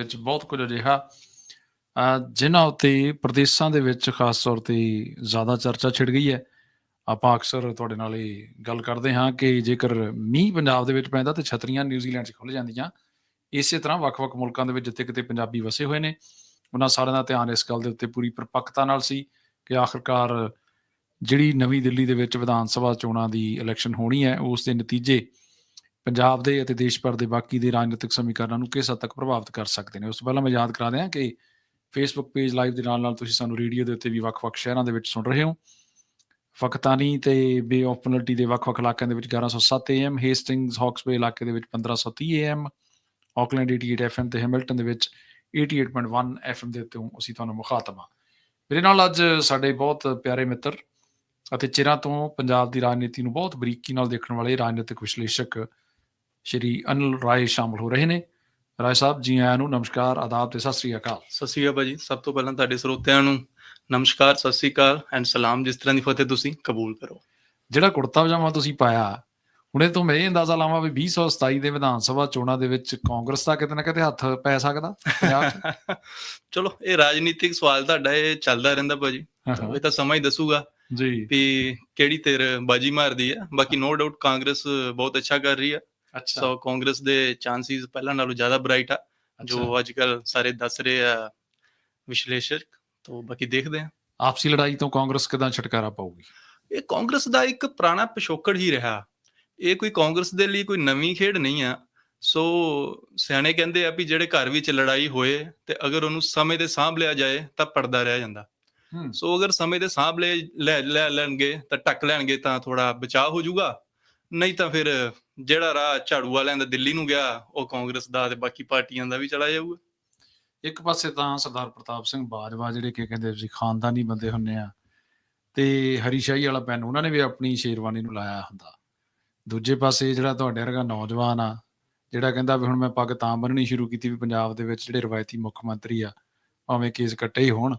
ਵਿੱਚ ਬਹੁਤ ਕੁਝ ਅਜਿਹਾ। ਅ, ਜਿਨ੍ਹਾਂ ਉੱਤੇ ਪ੍ਰਦੇਸ਼ਾਂ ਦੇ ਵਿੱਚ ਖਾਸ ਤੌਰ ਤੇ ਜ਼ਿਆਦਾ ਚਰਚਾ ਛਿੜ ਗਈ ਹੈ। ਆਪਾਂ ਅਕਸਰ ਤੁਹਾਡੇ ਨਾਲ ਇਹ ਗੱਲ ਕਰਦੇ ਹਾਂ ਕਿ ਜੇਕਰ ਮੀਂਹ ਪੰਜਾਬ ਦੇ ਵਿੱਚ ਪੈਂਦਾ ਤੇ ਛਤਰੀਆਂ ਨਿਊਜ਼ੀਲੈਂਡ 'ਚ ਖੁੱਲ ਜਾਂਦੀਆਂ। ਇਸੇ ਤਰ੍ਹਾਂ ਵੱਖ-ਵੱਖ ਮੁਲਕਾਂ ਦੇ ਵਿੱਚ ਜਿੱਥੇ ਕਿਤੇ ਪੰਜਾਬੀ ਵਸੇ ਹੋਏ ਨੇ ਉਹਨਾਂ ਸਾਰਿਆਂ ਦਾ ਧਿਆਨ ਇਸ ਗੱਲ ਦੇ ਉੱਤੇ ਪੂਰੀ ਪਰਪੱਕਤਾ ਨਾਲ ਸੀ ਕਿ ਆਖਰਕਾਰ ਜਿਹੜੀ ਨਵੀਂ ਦਿੱਲੀ ਦੇ ਵਿੱਚ ਵਿਧਾਨ ਸਭਾ ਚੋਣਾਂ ਦੀ ਇਲੈਕਸ਼ਨ ਹੋਣੀ ਹੈ ਉਸ ਦੇ ਨਤੀਜੇ ਪੰਜਾਬ ਦੇ ਅਤੇ ਦੇਸ਼ ਭਰ ਦੇ ਬਾਕੀ ਦੇ ਰਾਜਨੀਤਿਕ ਸਮੀਕਰਨਾਂ ਨੂੰ ਕਿਸ ਹੱਦ ਤੱਕ ਪ੍ਰਭਾਵਿਤ ਕਰ ਸਕਦੇ ਨੇ? ਉਸ ਤੋਂ ਪਹਿਲਾਂ ਮੈਂ ਯਾਦ ਕਰਾ ਦਿਆਂ ਕਿ ਫੇਸਬੁੱਕ ਪੇਜ ਲਾਈਵ ਦੇ ਨਾਲ ਨਾਲ ਤੁਸੀਂ ਸਾਨੂੰ ਰੇਡੀਓ ਦੇ ਉੱਤੇ ਵੀ ਵੱਖ-ਵੱਖ ਸ਼ਹਿਰਾਂ ਦੇ ਵਿੱਚ ਸੁਣ ਰਹੇ ਹੋ। ਫਕਤਾਨੀ ਤੇ ਬੇ ਆਫ ਪਨਲਟੀ ਦੇ ਵੱਖ-ਵੱਖ ਇਲਾਕਿਆਂ ਦੇ ਵਿੱਚ 1107 AM ਹੇਸਟਿੰਗਸ ਹੌਕਸਬੇ ਇਲਾਕੇ ਦੇ ਵਿੱਚ 1530 AM ਆਕਲੈਂਡ 88 FM ਤੇ ਹੈਮਿਲਟਨ ਦੇ ਵਿੱਚ 88.1 FM ਦੇ ਉੱਤੇ ਅਸੀਂ ਤੁਹਾਨੂੰ ਮੁਖਾਤਬ ਹਾਂ। ਮੇਰੇ ਨਾਲ ਅੱਜ ਸਾਡੇ ਬਹੁਤ ਪਿਆਰੇ ਮਿੱਤਰ ਅਤੇ ਚਿਰਾਂ ਤੋਂ ਪੰਜਾਬ ਦੀ ਰਾਜਨੀਤੀ ਨੂੰ ਬਹੁਤ ਬਰੀਕੀ ਨਾਲ ਦੇਖਣ ਵਾਲੇ ਰਾਜਨੀਤਿਕ ਵਿਸ਼ਲੇਸ਼ਕ ਸ਼੍ਰੀ ਅਨਿਲ ਰਾਏ ਸ਼ਾਮਲ ਹੋ ਰਹੇ ਨੇ। ਰਾਏ ਸਾਹਿਬ ਜੀ ਆਇਆਂ ਨੂੰ ਨਮਸਕਾਰ ਆਦਾਬ ਤੇ ਸਤਿ ਸ੍ਰੀ ਅਕਾਲ। ਸਤਿ ਸ਼੍ਰੀ ਅਕਾਲ ਭਾਜੀ। ਸਭ ਤੋਂ ਪਹਿਲਾਂ ਤੁਹਾਡੇ ਸਰੋਤਿਆਂ ਨੂੰ ਨਮਸਕਾਰ ਸਤਿ ਸ਼੍ਰੀ ਅਕਾਲ ਐਂਡ ਸਲਾਮ ਜਿਸ ਤਰ੍ਹਾਂ ਦੀ ਫਤਿਹ ਤੁਸੀਂ ਕਬੂਲ ਕਰੋ। ਜਿਹੜਾ ਕੁੜਤਾ ਪਜਾਮਾ ਤੁਸੀਂ ਪਾਇਆ ਹੁਣੇ ਤੋਂ ਮੈਂ ਇਹ ਅੰਦਾਜ਼ਾ ਲਾਵਾਂ ਵੀ 2027 ਦੇ ਵਿਧਾਨ ਸਭਾ ਚੋਣਾਂ ਦੇ ਵਿੱਚ ਕਾਂਗਰਸ ਦਾ ਕਿਤੇ ਨਾ ਕਿਤੇ ਹੱਥ ਪੈ ਸਕਦਾ ਪੰਜਾਬ ਚਲੋ ਇਹ ਰਾਜਨੀਤਿਕ ਸਵਾਲ ਤੁਹਾਡਾ ਇਹ ਚੱਲਦਾ ਰਹਿੰਦਾ ਭਾਜੀ। ਇਹ ਤਾਂ ਸਮਾਂ ਹੀ ਦੱਸੂਗਾ ਜੀ। ਵੀ ਕਿਹੜੀ ਤੇਰ ਬਾਜੀ ਮਾਰਦੀ ਹੈ। ਬਾਕੀ ਨੋ ਡਾਊਟ ਕਾਂਗਰਸ ਬਹੁਤ ਅੱਛਾ ਕਰ ਰਹੀ ਹੈ। ਅੱਛਾ। ਸੋ ਕਾਂਗਰਸ ਦੇ ਚਾਂਸਸ ਪਹਿਲਾਂ ਨਾਲੋਂ ਜ਼ਿਆਦਾ ਬ੍ਰਾਈਟ ਆ ਜੋ ਅੱਜ ਕੱਲ ਸਾਰੇ ਦੱਸ ਰਹੇ ਆ ਵਿਸ਼ਲੇਸ਼ਕ ਤੋਂ ਬਾਕੀ ਦੇਖਦੇ ਆ। ਆਪਸੀ ਲੜਾਈ ਤੋਂ ਕਾਂਗਰਸ ਕਿਦਾਂ ਛੁਟਕਾਰਾ ਪਾਊਗੀ? ਇਹ ਕਾਂਗਰਸ ਦਾ ਇੱਕ ਪੁਰਾਣਾ ਪਿਛੋਕੜ ਹੀ ਰਿਹਾ। ਇਹ ਕੋਈ ਕਾਂਗਰਸ ਦੇ ਲਈ ਕੋਈ ਨਵੀਂ ਖੇਡ ਨਹੀਂ ਆ। ਸੋ ਸਿਆਣੇ ਕਹਿੰਦੇ ਆ ਵੀ ਜਿਹੜੇ ਘਰ ਵਿੱਚ ਲੜਾਈ ਹੋਏ ਤੇ ਅਗਰ ਉਹਨੂੰ ਸਮੇਂ ਦੇ ਸਾਂਭ ਲਿਆ ਜਾਏ ਤਾਂ ਪਰਦਾ ਰਹਿ ਜਾਂਦਾ। ਸੋ ਅਗਰ ਸਮੇਂ ਦੇ ਸਾਂਭ ਲੈ ਲੈ ਲੈਣਗੇ ਤਾਂ ਟੱਕ ਲੈਣਗੇ ਤਾਂ ਥੋੜਾ ਬਚਾਅ ਹੋ ਜਾਊਗਾ। ਨਹੀਂ ਤਾਂ ਫਿਰ ਜਿਹੜਾ ਰਾਹ ਝਾੜੂ ਵਾਲਿਆਂ ਦਾ ਦਿੱਲੀ ਨੂੰ ਗਿਆ, ਉਹ ਕਾਂਗਰਸ ਦਾ ਤੇ ਬਾਕੀ ਪਾਰਟੀਆਂ ਦਾ ਵੀ ਚਲਾ ਜਾਊਗਾ। ਇੱਕ ਪਾਸੇ ਤਾਂ ਸਰਦਾਰ ਪ੍ਰਤਾਪ ਸਿੰਘ ਬਾਜਵਾ ਜਿਹੜੇ ਕਿ ਕਹਿੰਦੇ ਸੀ ਖਾਨਦਾਨੀ ਬੰਦੇ ਹੁੰਨੇ ਆ, ਤੇ ਹਰੀਸ਼ਾਹੀ ਵਾਲਾ ਪੈਨ ਉਹਨਾਂ ਨੇ ਵੀ ਆਪਣੀ ਸ਼ੇਰਵਾਨੀ ਨੂੰ ਲਾਇਆ ਹੁੰਦਾ। ਦੂਜੇ ਪਾਸੇ ਜਿਹੜਾ ਤੁਹਾਡੇ ਵਰਗਾ ਨੌਜਵਾਨ ਆ, ਜਿਹੜਾ ਕਹਿੰਦਾ ਵੀ ਹੁਣ ਮੈਂ ਪੱਗ ਤਾਂ ਬੰਨਣੀ ਸ਼ੁਰੂ ਕੀਤੀ ਵੀ ਪੰਜਾਬ ਦੇ ਵਿੱਚ ਜਿਹੜੇ ਰਵਾਇਤੀ ਮੁੱਖ ਮੰਤਰੀ ਆ, ਭਾਵੇਂ ਕੇਸ ਕੱਟੇ ਹੀ ਹੋਣ,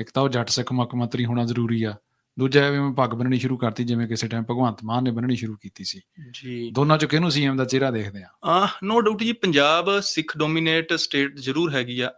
ਇੱਕ ਤਾਂ ਉਹ ਜੱਟ ਸਿੱਖ ਮੁੱਖ ਮੰਤਰੀ ਹੋਣਾ ਜ਼ਰੂਰੀ ਆ ਦੂਜਾ ਵੀ ਮੈਂ ਪੱਗ ਬੰਨਣੀ ਸ਼ੁਰੂ ਕਰਤੀ ਜਿਵੇਂ ਕਿਸੇ ਟਾਈਮ ਭਗਵੰਤ ਮਾਨ ਨੇ ਬੰਨਣੀ ਸ਼ੁਰੂ ਕੀਤੀ ਸੀ। ਜੀ। ਦੋਨਾਂ ਚੋਂ ਕਿਹਨੂੰ ਸੀਐਮ ਦਾ ਚਿਹਰਾ ਦੇਖਦੇ ਆ? ਆ ਨੋ ਡਾਊਟ ਜੀ ਪੰਜਾਬ ਸਿੱਖ ਡੋਮੀਨੇਟ ਸਟੇਟ ਜ਼ਰੂਰ ਹੈਗੀ ਆ।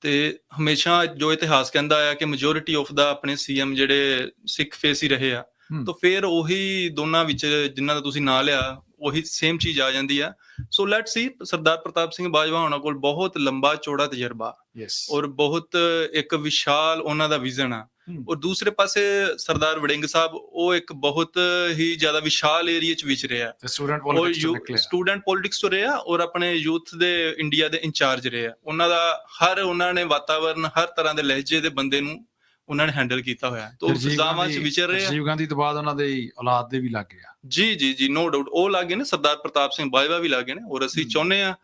ਤੇ ਹਮੇਸ਼ਾ ਜੋ ਇਤਿਹਾਸ ਕਹਿੰਦਾ ਆ ਕਿ ਮੈਜੋਰਿਟੀ ਆਫ ਦਾ ਆਪਣੇ ਸੀਐਮ ਜਿਹੜੇ ਸਿੱਖ ਫੇਸ ਹੀ ਰਹੇ ਆ। ਤਾਂ ਫਿਰ ਉਹੀ ਦੋਨਾਂ ਵਿੱਚ ਜਿਨ੍ਹਾਂ ਦਾ ਤੁਸੀਂ ਨਾਂ ਲਿਆ ਉਹੀ ਸੇਮ ਚੀਜ਼ ਆ ਜਾਂਦੀ ਆ। So let's see Sardar Partap Singh Bajwa ਹੋਣਾ ਕੋਲ ਬਹੁਤ ਲੰਬਾ ਚੌੜਾ ਤਜਰਬਾ। ਯੈਸ ਔਰ ਬਹੁਤ ਇੱਕ ਵਿਸ਼ਾਲ ਉਹਨਾਂ ਦਾ ਵਿਜ਼ਨ ਆ। ਔਰ ਦੂਸਰੇ ਪਾਸੇ ਸਰਦਾਰ ਵੜਿੰਗ ਸਾਹਿਬ ਉਹ ਇੱਕ ਬਹੁਤ ਹੀ ਜ਼ਿਆਦਾ ਵਿਸ਼ਾਲ ਏਰੀਆ ਚ ਵਿਚ ਰਿਹਾ। ਸਟੂਡੈਂਟ ਪੋਲਿਟਿਕਸ ਤੋਂ ਨਿਕਲਿਆ। ਸਟੂਡੈਂਟ ਪੋਲਿਟਿਕਸ ਤੋਂ ਰਿਹਾ ਔਰ ਆਪਣੇ ਯੂਥ ਦੇ ਇੰਡੀਆ ਦੇ ਇੰਚਾਰਜ ਰਿਹਾ। ਉਹਨਾਂ ਦਾ ਹਰ ਉਹਨਾਂ ਨੇ ਵਾਤਾਵਰਨ ਹਰ ਤਰ੍ਹਾਂ ਦੇ ਲਹਿਜੇ ਦੇ ਬੰਦੇ ਨੂੰ ਉਹਨਾਂ ਨੇ ਹੈਂਡਲ ਕੀਤਾ ਹੋਇਆ। ਤਾਂ ਫਿਜ਼ਾਵਾਂ ਚ ਵਿਚਰ ਰਹੇ। ਆ ਰਾਜੀਵ ਗਾਂਧੀ ਤੋਂ ਬਾਅਦ ਉਹਨਾਂ ਦੇ ਔਲਾਦ ਦੇ ਵੀ ਲੱਗ ਗਿਆ। ਜੀ ਜੀ ਜੀ ਨੋ ਡਾਊਟ ਉਹ ਲੱਗੇ ਨੇ ਸਰਦਾਰ ਪ੍ਰਤਾਪ ਸਿੰਘ ਬਾਜਵਾ ਵੀ ਲੱਗੇ ਨੇ। ਔਰ ਅਸੀਂ। ਚਾਹੁੰਦੇ ਆ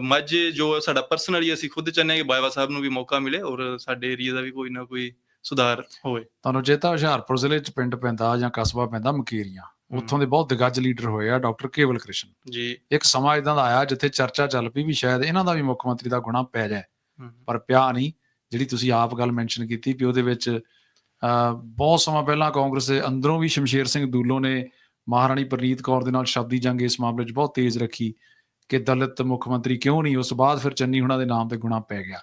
ਮਾਝੇ ਜੋ ਸਾਡਾ ਪਰਸਨਲੀ ਅਸੀਂ ਖੁਦ ਚਾਹੁੰਦੇ ਕਿ ਬਾਜਵਾ ਸਾਹਿਬ ਨੂੰ ਵੀ ਮੌਕਾ ਮਿਲੇ ਔਰ ਸਾਡੇ ਏਰੀਆ ਦਾ ਵੀ ਕੋਈ ਨਾ ਕੋਈ ਸੁਧਾਰ ਹੋਵੇ। ਤੁਹਾਨੂੰ ਚੇਤਾ ਹੁਸ਼ਿਆਰਪੁਰ ਜ਼ਿਲ੍ਹੇ ਚ ਪਿੰਡ ਪੈਂਦਾ ਜਾਂ ਕਸਬਾ ਪੈਂਦਾ ਮਕੇਰੀਆਂ ਉੱਥੋਂ ਦੇ ਬਹੁਤ ਦਿਗੱਜ ਲੀਡਰ ਹੋਏ ਆ ਡਾਕਟਰ ਕੇਵਲ ਕ੍ਰਿਸ਼ਨ। ਜੀ। ਇੱਕ ਸਮਾਂ ਇਦਾਂ ਦਾ ਆਇਆ ਜਿੱਥੇ ਚਰਚਾ ਚੱਲ ਪਈ ਵੀ ਸ਼ਾਇਦ ਇਹਨਾਂ ਦਾ ਵੀ ਮੁੱਖ ਮੰਤਰੀ ਦਾ ਗੁਣਾ ਪੈ ਜਾਏ। ਪਰ ਪਿਆ ਨਹੀਂ ਜਿਹੜੀ ਤੁਸੀਂ ਆਪ ਗੱਲ ਮੈਂਸ਼ਨ ਕੀਤੀ ਵੀ ਉਹਦੇ ਵਿੱਚ ਬਹੁਤ ਸਮਾਂ ਪਹਿਲਾਂ ਕਾਂਗਰਸ ਦੇ ਅੰਦਰੋਂ ਵੀ ਸ਼ਮਸ਼ੇਰ ਸਿੰਘ ਦੂਲੋ ਨੇ ਮਹਾਰਾਣੀ ਪ੍ਰਨੀਤ ਕੌਰ ਦੇ ਨਾਲ ਸ਼ਬਦੀ ਜੰਗ ਇਸ ਮਾਮਲੇ 'ਚ ਬਹੁਤ ਤੇਜ਼ ਰੱਖੀ ਕਿ ਦਲਿਤ ਮੁੱਖ ਮੰਤਰੀ ਕਿਉਂ ਨਹੀਂ ਉਸ ਤੋਂ ਬਾਅਦ ਫਿਰ ਚੰਨੀ ਹੁਣਾਂ ਦੇ ਨਾਮ ਤੇ ਗੁਣਾ ਪੈ ਗਿਆ।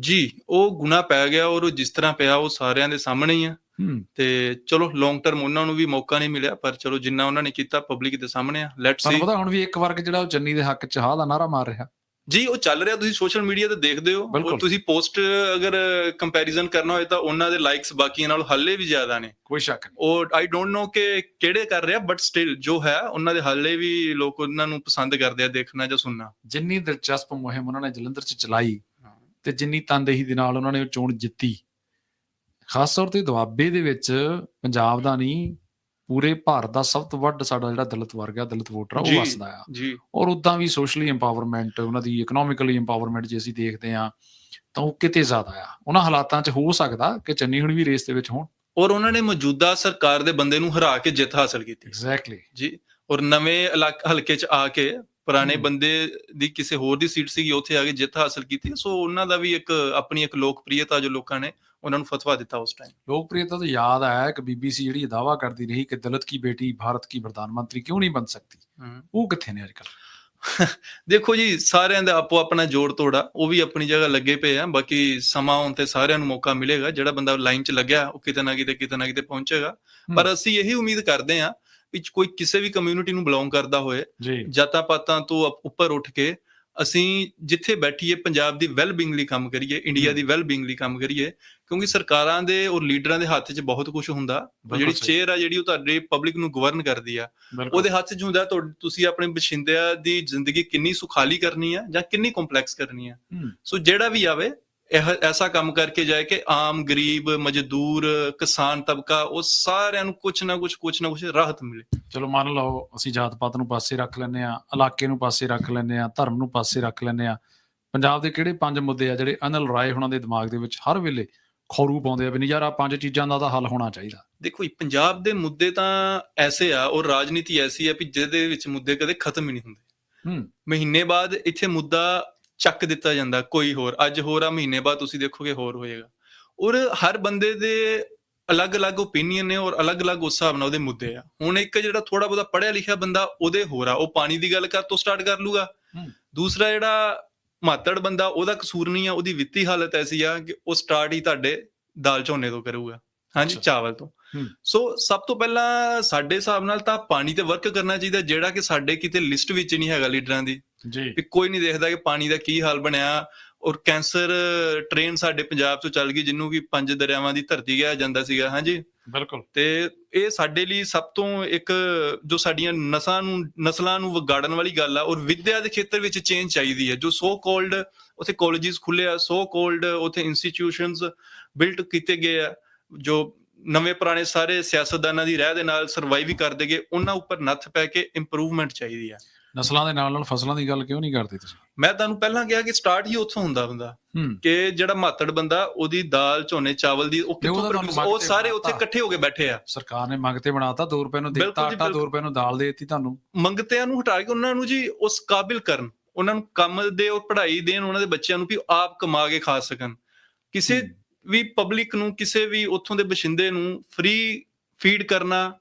ਜੀ ਉਹ ਗੁਨਾ ਪੈ ਗਿਆ ਔਰ ਉਹ ਜਿਸ ਤਰ੍ਹਾਂ ਪਿਆ ਉਹ ਸਾਰਿਆਂ ਦੇ ਸਾਹਮਣੇ ਹੀ ਆ। ਤੇ ਚਲੋ ਲੌਂਗ ਟਰਮ ਉਹਨਾਂ ਨੂੰ ਵੀ ਮੌਕਾ ਨਹੀਂ ਮਿਲਿਆ ਪਰ ਚਲੋ ਜਿੰਨਾ ਉਹਨਾਂ ਨੇ ਕੀਤਾ ਪਬਲਿਕ ਦੇ ਸਾਹਮਣੇ ਆ। ਲੈਟਸ ਸੀ ਪਤਾ ਹੁਣ ਵੀ ਇੱਕ ਵਰਗ ਜਿਹੜਾ ਉਹ ਚੰਨੀ ਦੇ ਹੱਕ 'ਚ ਹਾਂ ਦਾ ਨਾਰਾ ਮਾਰ ਰਿਹਾ। ਜੀ ਉਹ ਚੱਲ ਰਿਹਾ ਤੁਸੀਂ ਸੋਸ਼ਲ ਮੀਡੀਆ ਤੇ ਦੇਖਦੇ ਹੋ। ਔਰ ਤੁਸੀਂ ਪੋਸਟ ਅਗਰ ਕੰਪੈਰੀਜ਼ਨ ਕਰਨਾ ਹੋਏ ਤਾਂ ਉਹਨਾਂ ਦੇ ਲਾਈਕਸ ਬਾਕੀਆਂ ਨਾਲੋਂ ਹੱਲੇ ਵੀ ਜ਼ਿਆਦਾ ਨੇ। ਕੋਈ ਸ਼ੱਕ ਨਹੀਂ। ਉਹ ਆਈ ਡੋਨਟ ਨੋ ਕਿ ਕਿਹੜੇ ਕਰ ਰਿਹਾ ਬਟ ਸਟਿਲ ਜੋ ਹੈ ਉਹਨਾਂ ਦੇ ਹੱਲੇ ਵੀ ਲੋਕ ਉਹਨਾਂ ਨੂੰ ਪਸੰਦ ਕਰਦੇ ਆ ਦੇਖਣਾ ਜਾਂ ਸੁਣਨਾ। ਜਿੰਨੀ ਦਿਲਚਸਪ ਮੁਹਿੰਮ ਉਹਨਾਂ ਨੇ ਜਲੰਧਰ 'ਚ ਚਲਾਈ ਤੇ ਜਿੰਨੀ ਤਨਦੇਹੀ ਦੇ ਨਾਲ ਉਹਨਾਂ ਨੇ ਉਹ ਚੋਣ ਜਿੱਤੀ। ਖਾਸ ਤੌਰ ਤੇ ਦੁਆਬੇ ਦੇ ਵਿੱਚ ਪੰਜਾਬ ਦਾ ਨਹੀਂ ਪੂਰੇ ਭਾਰਤ ਦਾ ਸਭ ਤੋਂ ਵੱਡਾ ਸਾਡਾ ਜਿਹੜਾ ਦਲਿਤ ਵਰਗ ਆ ਦਲਿਤ ਵੋਟਰ ਆ। ਉਹ ਵਸਦਾ ਆ। ਔਰ ਉਦਾਂ ਵੀ ਸੋਸ਼ਲੀ ਇੰਪਾਵਰਮੈਂਟ ਉਹਨਾਂ ਦੀ ਇਕਨੋਮਿਕਲੀ ਇੰਪਾਵਰਮੈਂਟ ਜੇ ਅਸੀਂ ਦੇਖਦੇ ਆ ਤਾਂ ਉਹ ਕਿਤੇ ਜ਼ਿਆਦਾ ਆ। ਉਹਨਾਂ ਹਾਲਾਤਾਂ 'ਚ ਹੋ ਸਕਦਾ ਕਿ ਚੰਨੀ ਹੁਣ ਵੀ ਰੇਸ ਦੇ ਵਿੱਚ ਹੋਣ। ਔਰ ਉਹਨਾਂ ਨੇ ਮੌਜੂਦਾ ਸਰਕਾਰ ਦੇ ਬੰਦੇ ਨੂੰ ਹਰਾ ਕੇ ਜਿੱਤ ਹਾਸਲ ਕੀਤੀ। ਐਗਜ਼ੈਕਟਲੀ ਜੀ ਔਰ ਨਵੇਂ ਹਲਕੇ 'ਚ ਆ ਕੇ ਪੁਰਾਣੇ। ਬੰਦੇ ਦੀ ਕਿਸੇ ਹੋਰ ਦੀ ਸੀਟ ਸੀਗੀ ਉੱਥੇ ਆ ਕੇ ਜਿੱਤ ਹਾਸਲ ਕੀਤੀ। ਸੋ ਉਹਨਾਂ ਦਾ ਵੀ ਇੱਕ ਆਪਣੀ ਇੱਕ ਲੋਕਪ੍ਰਿਯਤਾ ਜੋ ਲੋਕਾਂ ਨੇ ਉਹਨਾਂ ਨੂੰ ਫਤਵਾ ਦਿੱਤਾ ਉਸ ਟਾਈਮ ਲੋਕਪ੍ਰਿਯਤਾ ਤੋਂ ਯਾਦ ਆਇਆ ਕਿ ਬੀਬੀਸੀ ਜਿਹੜੀ ਦਾਵਾ ਕਰਦੀ ਰਹੀ ਕਿ ਦਲਿਤ ਕੀ ਬੇਟੀ ਭਾਰਤ ਕੀ ਪ੍ਰਧਾਨ ਮੰਤਰੀ ਕਿਉਂ ਨਹੀਂ ਬਣ ਸਕਤੀ ਉਹ ਕਿੱਥੇ ਨੇ ਅੱਜਕੱਲ ਦੇਖੋ ਜੀ ਸਾਰਿਆਂ ਦਾ ਆਪੋ ਆਪਣਾ ਜੋੜ ਤੋੜਾ ਉਹ ਵੀ ਆਪਣੀ ਜਗ੍ਹਾ ਲੱਗੇ ਪਏ ਆ ਬਾਕੀ ਸਮਾਂ ਆਉਣ ਤੇ ਸਾਰਿਆਂ ਨੂੰ ਮੌਕਾ ਮਿਲੇਗਾ ਜਿਹੜਾ ਬੰਦਾ ਲਾਈਨ 'ਚ ਲੱਗਿਆ ਉਹ ਕਿਤੇ ਨਾ ਕਿਤੇ ਕਿਤੇ ਨਾ ਕਿਤੇ ਪਹੁੰਚੇਗਾ। ਪਰ ਅਸੀਂ ਇਹੀ ਉਮੀਦ ਕਰਦੇ ਆ ਕਿ ਕੋਈ ਕਿਸੇ ਵੀ ਕਮਿਊਨਿਟੀ ਨੂੰ ਬਿਲੋਂਗ ਕਰਦਾ ਹੋਏ ਜਾਤਾਂ ਪਾਤਾਂ ਤੋਂ ਉੱਪਰ ਉੱਠ ਕੇ ਅਸੀਂ ਜਿੱਥੇ ਬੈਠੀਏ ਪੰਜਾਬ ਦੀ ਵੈਲਬਿੰਗ ਲਈ ਕੰਮ ਕਰੀਏ ਇੰਡੀਆ ਦੀ ਵੈਲਬਿੰਗ ਲਈ ਕੰਮ ਕਰੀਏ ਕਿਉਂਕਿ ਸਰਕਾਰਾਂ ਦੇ ਔਰ ਲੀਡਰਾਂ ਦੇ ਹੱਥ 'ਚ ਬਹੁਤ ਕੁਝ ਹੁੰਦਾ ਜਿਹੜੀ। ਚੇਅਰ ਆ ਜਿਹੜੀ ਉਹ ਤੁਹਾਡੇ ਪਬਲਿਕ ਨੂੰ ਗਵਰਨ ਕਰਦੀ ਆ ਉਹਦੇ ਹੱਥ 'ਚ ਹੁੰਦਾ ਤੁਸੀਂ ਆਪਣੇ ਬਸ਼ਿੰਦਿਆਂ ਦੀ ਜ਼ਿੰਦਗੀ ਕਿੰਨੀ ਸੁਖਾਲੀ ਕਰਨੀ ਆ ਜਾਂ ਕਿੰਨੀ ਕੰਪਲੈਕਸ ਕਰਨੀ ਆ। ਸੋ ਜਿਹੜਾ ਵੀ ਆਵੇ ਇਹ ਐਸਾ ਕੰਮ ਕਰਕੇ ਜਾਏ ਕਿ ਆਮ ਗਰੀਬ ਮਜ਼ਦੂਰ ਕਿਸਾਨ ਤਬਕਾ ਉਹ ਸਾਰਿਆਂ ਨੂੰ ਕੁਝ ਨਾ ਕੁਝ ਕੁਝ ਨਾ ਕੁਝ ਰਾਹਤ ਮਿਲੇ। ਚਲੋ ਮੰਨ ਲਓ ਅਸੀਂ ਜਾਤ ਪਾਤ ਨੂੰ ਪਾਸੇ ਰੱਖ ਲੈਂਦੇ ਆ ਇਲਾਕੇ ਨੂੰ ਪਾਸੇ ਰੱਖ ਲੈਂਦੇ ਆ ਧਰਮ ਨੂੰ ਪਾਸੇ ਰੱਖ ਲੈਂਦੇ ਆ ਪੰਜਾਬ ਦੇ ਕਿਹੜੇ ਪੰਜ ਮੁੱਦੇ ਆ ਜਿਹੜੇ ਅਨਲ ਰਾਏ ਹੁਣਾਂ ਦੇ ਦਿਮਾਗ ਦੇ ਵਿੱਚ ਹਰ ਵੇਲੇ ਖੌਰੂ ਪਾਉਂਦੇ ਆ ਵੀ ਨਹੀਂ ਯਾਰ ਆ ਪੰਜ ਚੀਜ਼ਾਂ ਦਾ ਤਾਂ ਹੱਲ ਹੋਣਾ ਚਾਹੀਦਾ। ਦੇਖੋ ਜੀ ਪੰਜਾਬ ਦੇ ਮੁੱਦੇ ਤਾਂ ਐਸੇ ਆ ਔਰ ਰਾਜਨੀਤੀ ਐਸੀ ਆ ਵੀ ਜਿਹਦੇ ਵਿੱਚ ਮੁੱਦੇ ਕਦੇ ਖਤਮ ਹੀ ਨਹੀਂ ਹੁੰਦੇ। ਹੂੰ। ਮਹੀਨੇ ਬਾਅਦ ਇੱਥੇ ਮੁੱਦਾ ਚੱਕ ਦਿੱਤਾ ਜਾਂਦਾ ਕੋਈ ਹੋਰ ਅੱਜ ਹੋਰ ਆ ਮਹੀਨੇ ਬਾਅਦ ਤੁਸੀਂ ਦੇਖੋਗੇ ਹੋਰ ਹੋਏਗਾ ਔਰ ਹਰ ਬੰਦੇ ਦੇ ਅਲੱਗ-ਅਲੱਗ ਓਪੀਨੀਅਨ ਨੇ ਔਰ ਅਲੱਗ-ਅਲੱਗ ਉਸ ਹਿਸਾਬ ਨਾਲ ਉਹਦੇ ਮੁੱਦੇ ਆ ਹੁਣ ਇੱਕ ਜਿਹੜਾ ਥੋੜਾ ਬਹੁਤਾ ਪੜ੍ਹਿਆ ਲਿਖਿਆ ਬੰਦਾ ਉਹਦੇ ਹੋਰ ਆ ਉਹ ਪਾਣੀ ਦੀ ਗੱਲ ਕਰ ਤੋਂ ਸਟਾਰਟ ਕਰ ਲੂਗਾ। ਦੂਸਰਾ ਜਿਹੜਾ ਮਾਤੜ ਬੰਦਾ ਉਹਦਾ ਕਸੂਰ ਨਹੀਂ ਆ ਉਹਦੀ ਵਿੱਤੀ ਹਾਲਤ ਐਸੀ ਆ ਕਿ ਉਹ ਸਟਾਰਟ ਹੀ ਤੁਹਾਡੇ ਦਾਲ ਝੋਨੇ ਤੋਂ ਕਰੂਗਾ ਹਾਂਜੀ। ਚਾਵਲ ਤੋਂ। ਸੋ ਸਭ ਤੋਂ ਪਹਿਲਾਂ ਸਾਡੇ ਹਿਸਾਬ ਨਾਲ ਤਾਂ ਪਾਣੀ ਤੇ ਵਰਕ ਕਰਨਾ ਚਾਹੀਦਾ ਜਿਹੜਾ ਕਿ ਸਾਡੇ ਕਿਤੇ ਲਿਸਟ ਵਿੱਚ ਨਹੀਂ ਹੈਗਾ ਲੀਡਰਾਂ ਦੀ। ਜੀ। ਵੀ ਕੋਈ ਨਹੀਂ ਦੇਖਦਾ ਕਿ ਪਾਣੀ ਦਾ ਕੀ ਹਾਲ ਬਣਿਆ। ਔਰ ਕੈਂਸਰ ਟ੍ਰੇਨ ਸਾਡੇ ਪੰਜਾਬ ਤੋਂ ਚੱਲ ਗਈ ਜਿਹਨੂੰ ਕਿ ਪੰਜ ਦਰਿਆਵਾਂ ਦੀ ਧਰਤੀ ਕਿਹਾ ਜਾਂਦਾ ਸੀਗਾ ਹਾਂਜੀ। ਬਿਲਕੁਲ। ਤੇ ਇਹ ਸਾਡੇ ਲਈ ਸਭ ਤੋਂ ਇੱਕ ਜੋ ਸਾਡੀਆਂ ਨਸਾਂ ਨੂੰ ਨਸਲਾਂ ਨੂੰ ਵਿਗਾੜਨ ਵਾਲੀ ਗੱਲ ਆ ਔਰ ਵਿਦਿਆ ਦੇ ਖੇਤਰ ਵਿੱਚ ਚੇਂਜ ਚਾਹੀਦੀ ਹੈ। ਜੋ ਸੋ ਕਾਲਡ ਉਥੇ ਕਾਲਜਿਸ ਖੁੱਲੇ ਆ ਸੋ ਕਾਲਡ ਉਥੇ ਇੰਸਟੀਟਿਊਸ਼ਨਸ ਬਿਲਟ ਕੀਤੇ ਗਏ ਆ ਜੋ ਨਵੇਂ ਪੁਰਾਣੇ ਸਾਰੇ ਸਿਆਸਤਦਾਨਾਂ ਦੀ ਰਾਹ ਦੇ ਨਾਲ ਸਰਵਾਈਵ ਹੀ ਕਰਦੇ ਗਏ ਉਹਨਾਂ ਉੱਪਰ ਨੱਥ ਪੈ ਕੇ ਇੰਪਰੂਵਮੈਂਟ ਚਾਹੀਦੀ ਆ। ਨਸਲਾਂ ਦੇ ਨਾਲ ਨਾਲ ਫਸਲਾਂ ਦੀ ਗੱਲ ਕਿਉਂ ਨਹੀਂ ਕਰਦੇ ਤੁਸੀਂ? ਮੈਂ ਤੁਹਾਨੂੰ ਪਹਿਲਾਂ ਕਿਹਾ ਕਿ ਸਟਾਰਟ ਹੀ ਉੱਥੋਂ ਹੁੰਦਾ ਬੰਦਾ ਕਿ ਜਿਹੜਾ ਮਾਤੜ ਬੰਦਾ ਉਹਦੀ ਦਾਲ ਝੋਨੇ ਚਾਵਲ ਦੀ ਉਹ ਕਿੱਥੋਂ produce- ਉਹ ਸਾਰੇ ਉੱਥੇ। ਇਕੱਠੇ ਹੋ ਕੇ ਬੈਠੇ ਆ। ਸਰਕਾਰ ਨੇ ਮੰਗ ਤੇ ਬਣਾਤਾ 2 ਰੁਪਏ ਨੂੰ ਦਿੱਤਾ ਆਟਾ 2 ਬਿਲਕੁਲ। ਰੁਪਏ ਨੂੰ ਦਾਲ ਦੇ ਦਿੱਤੀ ਤੁਹਾਨੂੰ। ਮੰਗਤਿਆਂ ਨੂੰ ਹਟਾ ਕੇ ਉਹਨਾਂ ਨੂੰ ਜੀ ਉਸ ਕਾਬਿਲ ਕਰਨ। ਉਹਨਾਂ ਨੂੰ ਕੰਮ ਦੇ ਔਰ ਪੜ੍ਹਾਈ ਦੇਣ ਉਹਨਾਂ ਦੇ ਬੱਚਿਆਂ ਨੂੰ ਵੀ ਆਪ ਕਮਾ ਕੇ ਖਾ ਸਕਣ। ਕਿਸੇ। ਵੀ ਪਬਲਿਕ ਨੂੰ ਕਿਸੇ ਵੀ ਉੱਥੋਂ ਦੇ ਬਸ਼ਿੰਦੇ ਨੂੰ ਫ੍ਰੀ ਫੀਡ ਕਰਨਾ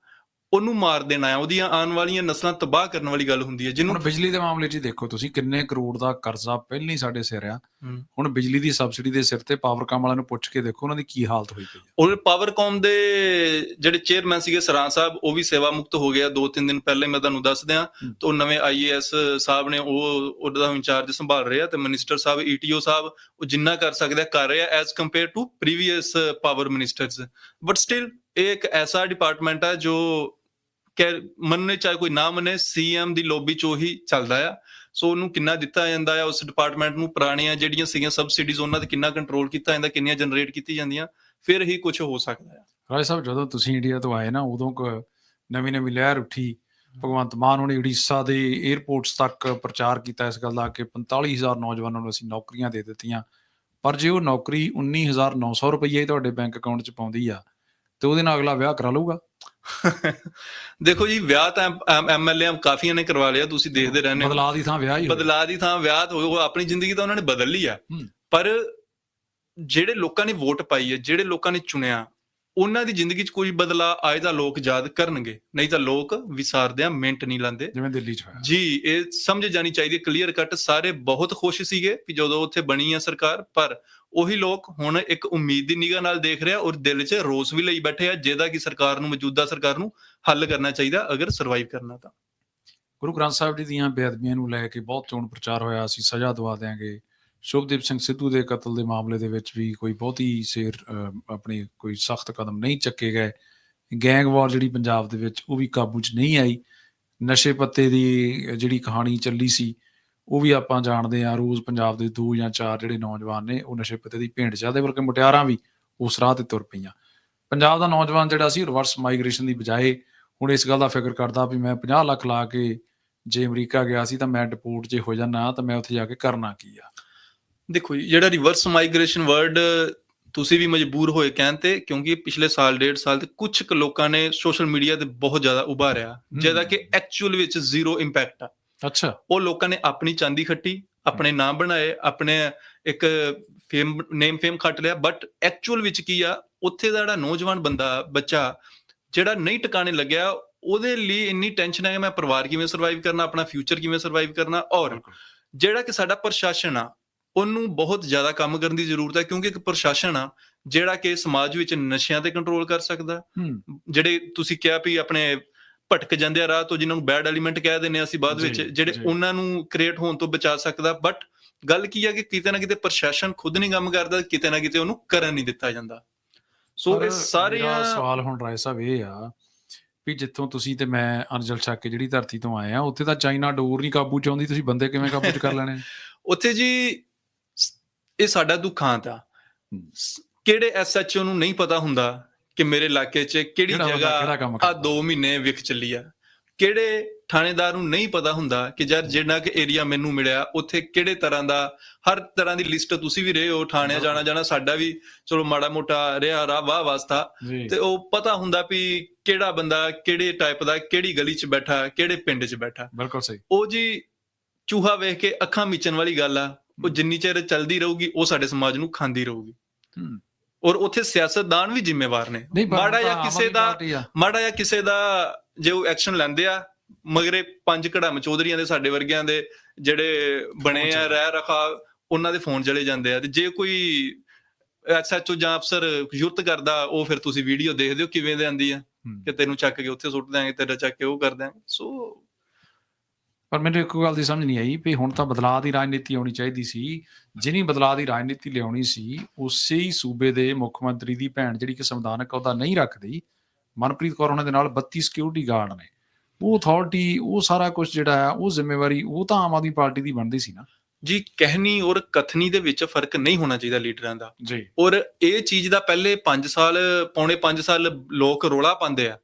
ਉਹਨੂੰ ਮਾਰ ਦੇਣਾ ਆ ਉਹਦੀਆਂ ਆਉਣ ਵਾਲੀਆਂ ਨਸਲਾਂ ਤਬਾਹ ਕਰਨ ਵਾਲੀ ਗੱਲ ਹੁੰਦੀ ਹੈ ਜਿਹਨੂੰ ਹੁਣ ਬਿਜਲੀ ਦੇ ਮਾਮਲੇ 'ਚ ਹੀ ਦੇਖੋ ਤੁਸੀਂ ਕਿੰਨੇ ਕਰੋੜ ਦਾ ਕਰਜ਼ਾ ਪਹਿਲਾਂ ਹੀ ਸਾਡੇ ਸਿਰ ਆ। ਹੂੰ। ਹੁਣ ਬਿਜਲੀ ਦੀ ਸਬਸਿਡੀ ਦੇ ਸਿਰ ਤੇ ਪਾਵਰਕਾਮ ਵਾਲਿਆਂ ਨੂੰ ਪੁੱਛ ਕੇ ਦੇਖੋ ਉਹਨਾਂ ਦੀ ਕੀ ਹਾਲਤ ਹੋਈ ਪਈ ਹੈ। ਔਰ ਪਾਵਰਕਾਮ ਦੇ ਜਿਹੜੇ ਚੇਅਰਮੈਨ ਸੀਗੇ ਸਰਾਂ ਸਾਹਿਬ ਉਹ ਵੀ ਸੇਵਾ ਮੁਕਤ ਹੋ ਗਿਆ। ਦੋ ਤਿੰਨ ਦਿਨ ਪਹਿਲੇ ਮੈਂ ਤੁਹਾਨੂੰ ਦੱਸ ਦਿਆਂ ਹੂੰ। ਤੋਂ ਨਵੇਂ ਆਈਏਐਸ ਸਾਹਿਬ ਨੇ ਉਹ ਉਹਦਾ ਇੰਚਾਰਜ ਸੰਭਾਲ ਰਹੇ ਆ ਤੇ ਮਿਨਿਸਟਰ ਸਾਹਿਬ ਈਟੀਓ ਸਾਹਿਬ ਉਹ ਜਿੰਨਾ ਕਰ ਸਕਦੇ ਆ ਕਰ ਰਹੇ ਆ as compare to previous power ministers but still ਇਹ ਇੱਕ ਐਸਾ ਡਿਪਾਰਟਮੈਂਟ ਆ ਜੋ ਮੰਨੇ, ਚਾਹੇ ਕੋਈ ਨਾ ਮੰਨੇ ਸੀਐਮ ਦੀ ਲੋਬੀ ਚ ਉਹੀ ਚੱਲਦਾ ਆ। ਸੋ ਉਹਨੂੰ ਕਿੰਨਾ ਦਿੱਤਾ ਜਾਂਦਾ ਆ? ਉਸ ਡਿਪਾਰਟਮੈਂਟ ਨੂੰ ਪੁਰਾਣੀਆਂ ਜਿਹੜੀਆਂ ਸੀਗੀਆਂ ਸਬਸਿਡੀਜ਼ ਉਹਨਾਂ ਤੇ ਕਿੰਨਾ ਕੰਟਰੋਲ ਕੀਤਾ ਜਾਂਦਾ, ਕਿੰਨੀਆਂ ਜਨਰੇਟ ਕੀਤੀ ਜਾਂਦੀਆਂ? ਫਿਰ ਹੀ ਕੁਝ ਹੋ ਸਕਦਾ ਹੈ ਰਾਜ ਸਾਹਿਬ, ਜਦੋਂ ਤੁਸੀਂ ਇੰਡੀਆ ਤੋਂ ਆਏ ਨਾ, ਉਦੋਂ ਨਵੀਂ ਨਵੀਂ ਲਹਿਰ ਉੱਠੀ। ਭਗਵੰਤ ਮਾਨ ਉਹਨੇ ਉੜੀਸਾ ਦੇ 에ਅਰਪੋਰਟਸ ਤੱਕ ਪ੍ਰਚਾਰ ਕੀਤਾ ਇਸ ਗੱਲ ਦਾ ਕਿ 45000 ਨੌਜਵਾਨਾਂ ਨੂੰ ਅਸੀਂ ਨੌਕਰੀਆਂ ਦੇ ਦਿੱਤੀਆਂ। ਪਰ ਜੇ ਉਹ ਨੌਕਰੀ 19900 ਰੁਪਏ ਤੁਹਾਡੇ ਬੈਂਕ ਅਕਾਊਂਟ 'ਚ ਪਾਉਂਦੀ ਆ, ਤੇ ਉਹਦੇ ਨਾਲ ਅਗਲਾ ਵਿਆਹ ਕਰਾ ਲਊਗਾ? ਦੇਖੋ ਜੀ ਵਿਆਹ ਤਾਂ ਐਮਐਲਏ ਕਾਫੀਆਂ ਨੇ ਕਰਵਾ ਲਿਆ ਤੁਸੀਂ ਦੇਖਦੇ ਰਹਿੰਦੇ ਹੋ ਬਦਲਾਅ ਦੀ ਥਾਂ ਵਿਆਹ ਹੀ ਹੋਇਆ। ਬਦਲਾਅ ਦੀ ਥਾਂ ਵਿਆਹ ਹੋ ਉਹ ਆਪਣੀ ਜ਼ਿੰਦਗੀ ਤਾਂ ਉਹਨਾਂ ਨੇ ਬਦਲ ਲਈ ਆ ਹੂੰ। ਪਰ ਜਿਹੜੇ ਲੋਕਾਂ ਨੇ ਵੋਟ ਪਾਈ ਹੈ ਜਿਹੜੇ ਲੋਕਾਂ ਨੇ ਚੁਣਿਆ ਉਹਨਾਂ ਦੀ ਜ਼ਿੰਦਗੀ 'ਚ ਕੋਈ ਬਦਲਾਅ ਆਏ ਤਾਂ ਲੋਕ ਯਾਦ ਕਰਨਗੇ ਨਹੀਂ ਤਾਂ ਲੋਕ ਵਿਸਾਰਦੇ ਆ ਮਿੰਟ ਨਹੀਂ ਲਾਂਦੇ ਜਿਵੇਂ ਦਿੱਲੀ 'ਚ ਹੋਇਆ ਜੀ ਇਹ ਸਮਝ ਜਾਣੀ ਚਾਹੀਦੀ ਹੈ ਕਲੀਅਰ ਕੱਟ ਸਾਰੇ ਬਹੁਤ ਖੁਸ਼ ਸੀਗੇ ਕਿ ਜਦੋਂ ਉੱਥੇ ਬਣੀ ਆ ਸਰਕਾਰ ਪਰ ਉਹੀ ਲੋਕ ਹੁਣ ਇੱਕ ਉਮੀਦ ਦੀ ਨਿਗਾਹ ਨਾਲ ਦੇਖ ਰਿਹਾ ਔਰ ਦਿਲ 'ਚ ਰੋਸ ਵੀ ਲਈ ਬੈਠੇ ਆ ਜਿਹਦਾ ਕਿ ਸਰਕਾਰ ਨੂੰ ਮੌਜੂਦਾ ਸਰਕਾਰ ਨੂੰ ਹੱਲ ਕਰਨਾ ਚਾਹੀਦਾ ਅਗਰ ਸਰਵਾਈਵ ਕਰਨਾ ਤਾਂ। ਗੁਰੂ ਗ੍ਰੰਥ ਸਾਹਿਬ ਜੀ ਦੀਆਂ ਬੇਅਦਬੀਆਂ ਨੂੰ ਲੈ ਕੇ ਬਹੁਤ ਚੋਣ ਪ੍ਰਚਾਰ ਹੋਇਆ ਅਸੀਂ ਸਜ਼ਾ ਦਵਾ ਦੇਾਂਗੇ ਸ਼ੁਭਦੀਪ ਸਿੰਘ ਸਿੱਧੂ ਦੇ ਕਤਲ ਦੇ ਮਾਮਲੇ ਦੇ ਵਿੱਚ ਵੀ ਕੋਈ ਬਹੁਤੀ ਸੇਰ ਅਹ, ਆਪਣੀ ਕੋਈ ਸਖਤ ਕਦਮ ਨਹੀਂ ਚੱਕੇ ਗਏ। ਗੈਂਗ ਵਾਰ ਜਿਹੜੀ ਪੰਜਾਬ ਦੇ ਵਿੱਚ ਉਹ ਵੀ ਕਾਬੂ 'ਚ ਨਹੀਂ ਆਈ। ਨਸ਼ੇ ਪੱਤੇ ਦੀ ਜਿਹੜੀ ਕਹਾਣੀ ਚੱਲੀ ਸੀ ਉਹ ਵੀ ਆਪਾਂ ਜਾਣਦੇ ਹਾਂ ਰੋਜ਼ ਪੰਜਾਬ ਦੇ ਦੋ ਜਾਂ ਚਾਰ ਜਿਹੜੇ ਨੌਜਵਾਨ ਨੇ ਉਹ ਨਸ਼ੇ ਪੱਤੇ ਦੀ ਭੇਂਟ ਚਾਹਦੇ ਬਲਕਿ ਮੁਟਿਆਰਾਂ ਵੀ ਉਸ ਰਾਹ ਤੇ ਤੁਰ ਪਈਆਂ। ਪੰਜਾਬ ਦਾ ਨੌਜਵਾਨ ਜਿਹੜਾ ਸੀ ਰਿਵਰਸ ਮਾਈਗ੍ਰੇਸ਼ਨ ਦੀ ਬਜਾਏ ਹੁਣ ਇਸ ਗੱਲ ਦਾ ਫਿਕਰ ਕਰਦਾ ਵੀ ਮੈਂ 50 ਲੱਖ ਲਾ ਕੇ ਜੇ ਅਮਰੀਕਾ ਗਿਆ ਸੀ ਤਾਂ ਮੈਂ ਡਿਪੋਰਟ ਜੇ ਹੋ ਜਾਣਾ ਤਾਂ ਮੈਂ ਉੱਥੇ ਜਾ ਕੇ ਕਰਨਾ ਕੀ ਆ? ਦੇਖੋ ਜੀ ਜਿਹੜਾ ਰਿਵਰਸ ਮਾਈਗ੍ਰੇਸ਼ਨ ਵਰਡ ਤੁਸੀਂ ਵੀ ਮਜਬੂਰ ਹੋਏ ਕਹਿਣ ਤੇ ਕਿਉਂਕਿ ਪਿਛਲੇ ਸਾਲ ਡੇਢ ਸਾਲ ਤੇ ਕੁਝ ਕੁ ਲੋਕਾਂ ਨੇ ਸੋਸ਼ਲ ਮੀਡੀਆ ਤੇ ਬਹੁਤ ਜ਼ਿਆਦਾ ਉਭਾਰਿਆ। ਜਿਹਦਾ ਕਿ ਐਕਚੁਅਲ ਵਿੱਚ ਜ਼ੀਰੋ ਇੰਪੈਕਟ ਆ। ਅੱਛਾ। ਉਹ ਲੋਕਾਂ ਨੇ ਆਪਣੀ ਚਾਂਦੀ ਖੱਟੀ ਆਪਣੇ ਨਾਮ ਬਣਾਏ ਆਪਣੇ ਇੱਕ ਫੇਮ ਨੇਮ ਫੇਮ ਖੱਟ ਲਿਆ ਬਟ ਐਕਚੁਅਲ ਵਿੱਚ ਕੀ ਆ ਉੱਥੇ ਦਾ ਜਿਹੜਾ ਨੌਜਵਾਨ ਬੰਦਾ ਬੱਚਾ ਜਿਹੜਾ ਨਹੀਂ ਟਿਕਾਣੇ ਲੱਗਿਆ ਉਹਦੇ ਲਈ ਇੰਨੀ ਟੈਨਸ਼ਨ ਹੈ ਕਿ ਮੈਂ ਪਰਿਵਾਰ ਕਿਵੇਂ ਸਰਵਾਈਵ ਕਰਨਾ ਆਪਣਾ ਫਿਊਚਰ ਕਿਵੇਂ ਸਰਵਾਈਵ ਕਰਨਾ ਔਰ ਜਿਹੜਾ ਕਿ ਸਾਡਾ ਪ੍ਰਸ਼ਾਸਨ ਆ ਉਹਨੂੰ ਬਹੁਤ ਜ਼ਿਆਦਾ ਕੰਮ ਕਰਨ ਦੀ ਜ਼ਰੂਰਤ ਹੈ ਕਿਉਂਕਿ ਇੱਕ ਪ੍ਰਸ਼ਾਸਨ ਆ ਜਿਹੜਾ ਕਿ ਸਮਾਜ ਵਿੱਚ ਨਸ਼ਿਆਂ ਤੇ ਕੰਟਰੋਲ ਕਰ ਸਕਦਾ। ਜਿਹੜੇ ਤੁਸੀਂ ਕਿਹਾ ਵੀ ਆਪਣੇ ਭਟਕ ਜਾਂਦੇ ਆ ਰਾਹ ਤੋਂ ਜਿਨ੍ਹਾਂ ਨੂੰ ਬੈਡ ਐਲੀਮੈਂਟ ਕਹਿ ਦਿੰਦੇ ਆ ਅਸੀਂ ਬਾਅਦ ਵਿੱਚ ਜਿਹੜੇ। ਉਹਨਾਂ ਨੂੰ ਕ੍ਰੀਏਟ ਹੋਣ ਤੋਂ ਬਚਾ ਸਕਦਾ। ਬਟ ਗੱਲ ਕੀ ਹੈ ਕਿ ਕਿਤੇ ਨਾ ਕਿਤੇ ਪ੍ਰਸ਼ਾਸਨ ਖੁਦ ਨਹੀਂ ਕੰਮ ਕਰਦਾ ਕਿਤੇ ਨਾ ਕਿਤੇ ਉਹਨੂੰ ਕਰਨ ਨਹੀਂ ਦਿੱਤਾ ਜਾਂਦਾ। ਸੋ ਇਹ ਸਾਰੀਆਂ ਸਵਾਲ ਹੁਣ ਰਾਏ ਸਾਹਿਬ ਇਹ ਆ ਵੀ ਜਿੱਥੋਂ ਤੁਸੀਂ ਤੇ ਮੈਂ ਅਰਜਲ ਛੱਕ ਕੇ ਜਿਹੜੀ ਧਰਤੀ ਤੋਂ ਆਏ ਆ ਉੱਥੇ ਤਾਂ ਚਾਈਨਾ ਡੋਰ ਨਹੀਂ ਕਾਬੂ ਚ ਆਉਂਦੀ ਤੁਸੀਂ ਬੰਦੇ ਕਿਵੇਂ ਕਾਬੂ ਚ ਕਰ ਲੈਣੇ? ਉੱਥੇ ਜੀ ਇਹ ਸਾਡਾ ਦੁਖਾਂਤ ਆ। ਕਿਹੜੇ ਐਸਐਚਓ ਨੂੰ ਨਹੀਂ ਪਤਾ ਹੁੰਦਾ ਕਿ ਮੇਰੇ ਇਲਾਕੇ 'ਚ ਕਿਹੜੀ ਜਗ੍ਹਾ ਆ ਕਰਦਾ? 2 ਮਹੀਨੇ ਵਿਕ ਚੱਲੀ ਆ। ਕਿਹੜੇ ਥਾਣੇਦਾਰ ਨੂੰ ਨਹੀਂ ਪਤਾ ਹੁੰਦਾ ਕਿ ਯਾਰ ਜਿਹੜਾ ਕਿ ਏਰੀਆ ਮੈਨੂੰ ਮਿਲਿਆ ਉੱਥੇ ਕਿਹੜੇ ਤਰ੍ਹਾਂ ਦਾ ਹਰ ਤਰ੍ਹਾਂ ਦੀ ਲਿਸਟ ਤੁਸੀਂ ਵੀ ਰਹੇ ਹੋ ਥਾਣੇ ਜਾਣਾ ਜਾਣਾ ਸਾਡਾ ਵੀ ਚਲੋ ਮਾੜਾ ਮੋਟਾ ਰਿਹਾ ਰਾ ਵਾਹ ਵਾਸਤਾ। ਤੇ ਉਹ ਪਤਾ ਹੁੰਦਾ ਵੀ ਕਿਹੜਾ ਬੰਦਾ ਕਿਹੜੇ ਟਾਈਪ ਦਾ ਕਿਹੜੀ ਗਲੀ 'ਚ ਬੈਠਾ ਕਿਹੜੇ ਪਿੰਡ 'ਚ ਬੈਠਾ। ਬਿਲਕੁਲ ਸਹੀ। ਉਹ ਜੀ ਚੂਹਾ ਵੇਖ ਕੇ ਅੱਖਾਂ ਮੀਚਣ ਵਾਲੀ ਗੱਲ ਆ। ਉਹ ਜਿੰਨੀ ਚਿਰ ਚੱਲਦੀ ਰਹੂਗੀ ਉਹ ਸਾਡੇ ਸਮਾਜ ਨੂੰ ਖਾਂਦੀ ਰਹੂਗੀ। ਹੂੰ। ਔਰ ਉੱਥੇ ਸਿਆਸਤਦਾਨ ਵੀ ਜ਼ਿੰਮੇਵਾਰ ਨੇ ਮਾੜਾ ਜਾਂ ਕਿਸੇ ਦਾ। ਮਾੜਾ ਜਾਂ ਕਿਸੇ ਦਾ ਜੇ ਉਹ ਐਕਸ਼ਨ ਲੈਂਦੇ ਆ ਮਗਰੇ ਪੰਜ ਕੜਮ ਚੌਧਰੀਆਂ ਦੇ ਸਾਡੇ ਵਰਗਿਆਂ ਦੇ ਜਿਹੜੇ ਬਣੇ ਆ। ਰਹਿ ਰਖਾ ਉਹਨਾਂ ਦੇ ਫੋਨ ਚਲੇ ਜਾਂਦੇ ਆ ਤੇ ਜੇ ਕੋਈ ਐਸਐਚਓ ਜਾਂ ਅਫਸਰ ਯੁਰਤ ਕਰਦਾ ਉਹ ਫਿਰ ਤੁਸੀਂ ਵੀਡੀਓ ਦੇਖਦੇ ਹੋ ਕਿਵੇਂ ਦੇ ਆਂਦੀ ਆ। ਕਿ ਤੈਨੂੰ ਚੱਕ ਕੇ ਉੱਥੇ ਸੁੱਟ ਦਿਆਂਗੇ ਤੇਰਾ ਚੱਕ ਕੇ ਉਹ ਕਰ ਦਿਆਂਗੇ ਸੋ ਪਰ ਮੈਨੂੰ ਇੱਕ ਗੱਲ ਦੀ ਸਮਝ ਨਹੀਂ ਆਈ ਵੀ ਹੁਣ ਤਾਂ ਬਦਲਾਅ ਦੀ ਰਾਜਨੀਤੀ ਆਉਣੀ ਚਾਹੀਦੀ ਸੀ। ਜਿਹਨੀ ਬਦਲਾਅ ਦੀ ਰਾਜਨੀਤੀ ਲਿਆਉਣੀ ਸੀ ਉਸੇ ਹੀ ਸੂਬੇ ਦੇ ਮੁੱਖ ਮੰਤਰੀ ਦੀ ਭੈਣ ਜਿਹੜੀ ਕਿ ਸੰਵਿਧਾਨਕ ਅਹੁਦਾ ਨਹੀਂ ਰੱਖਦੀ ਮਨਪ੍ਰੀਤ ਕੌਰ ਉਹਨਾਂ ਦੇ ਨਾਲ 32 ਸਿਕਿਉਰਿਟੀ ਗਾਰਡ ਨੇ। ਉਹ ਅਥਾਰਟੀ ਉਹ ਸਾਰਾ ਕੁਝ ਜਿਹੜਾ ਆ ਉਹ ਜ਼ਿੰਮੇਵਾਰੀ ਉਹ ਤਾਂ ਆਮ ਆਦਮੀ ਪਾਰਟੀ ਦੀ ਬਣਦੀ ਸੀ ਨਾ। ਜੀ ਕਹਿਣੀ ਔਰ ਕਥਨੀ ਦੇ ਵਿੱਚ ਫ਼ਰਕ ਨਹੀਂ ਹੋਣਾ ਚਾਹੀਦਾ ਲੀਡਰਾਂ ਦਾ। ਜੀ। ਔਰ ਇਹ ਚੀਜ਼ ਦਾ ਪਹਿਲੇ 5 ਸਾਲ ਪੌਣੇ 5 ਸਾਲ ਲੋਕ ਰੋਲਾ ਪਾਉਂਦੇ ਆ।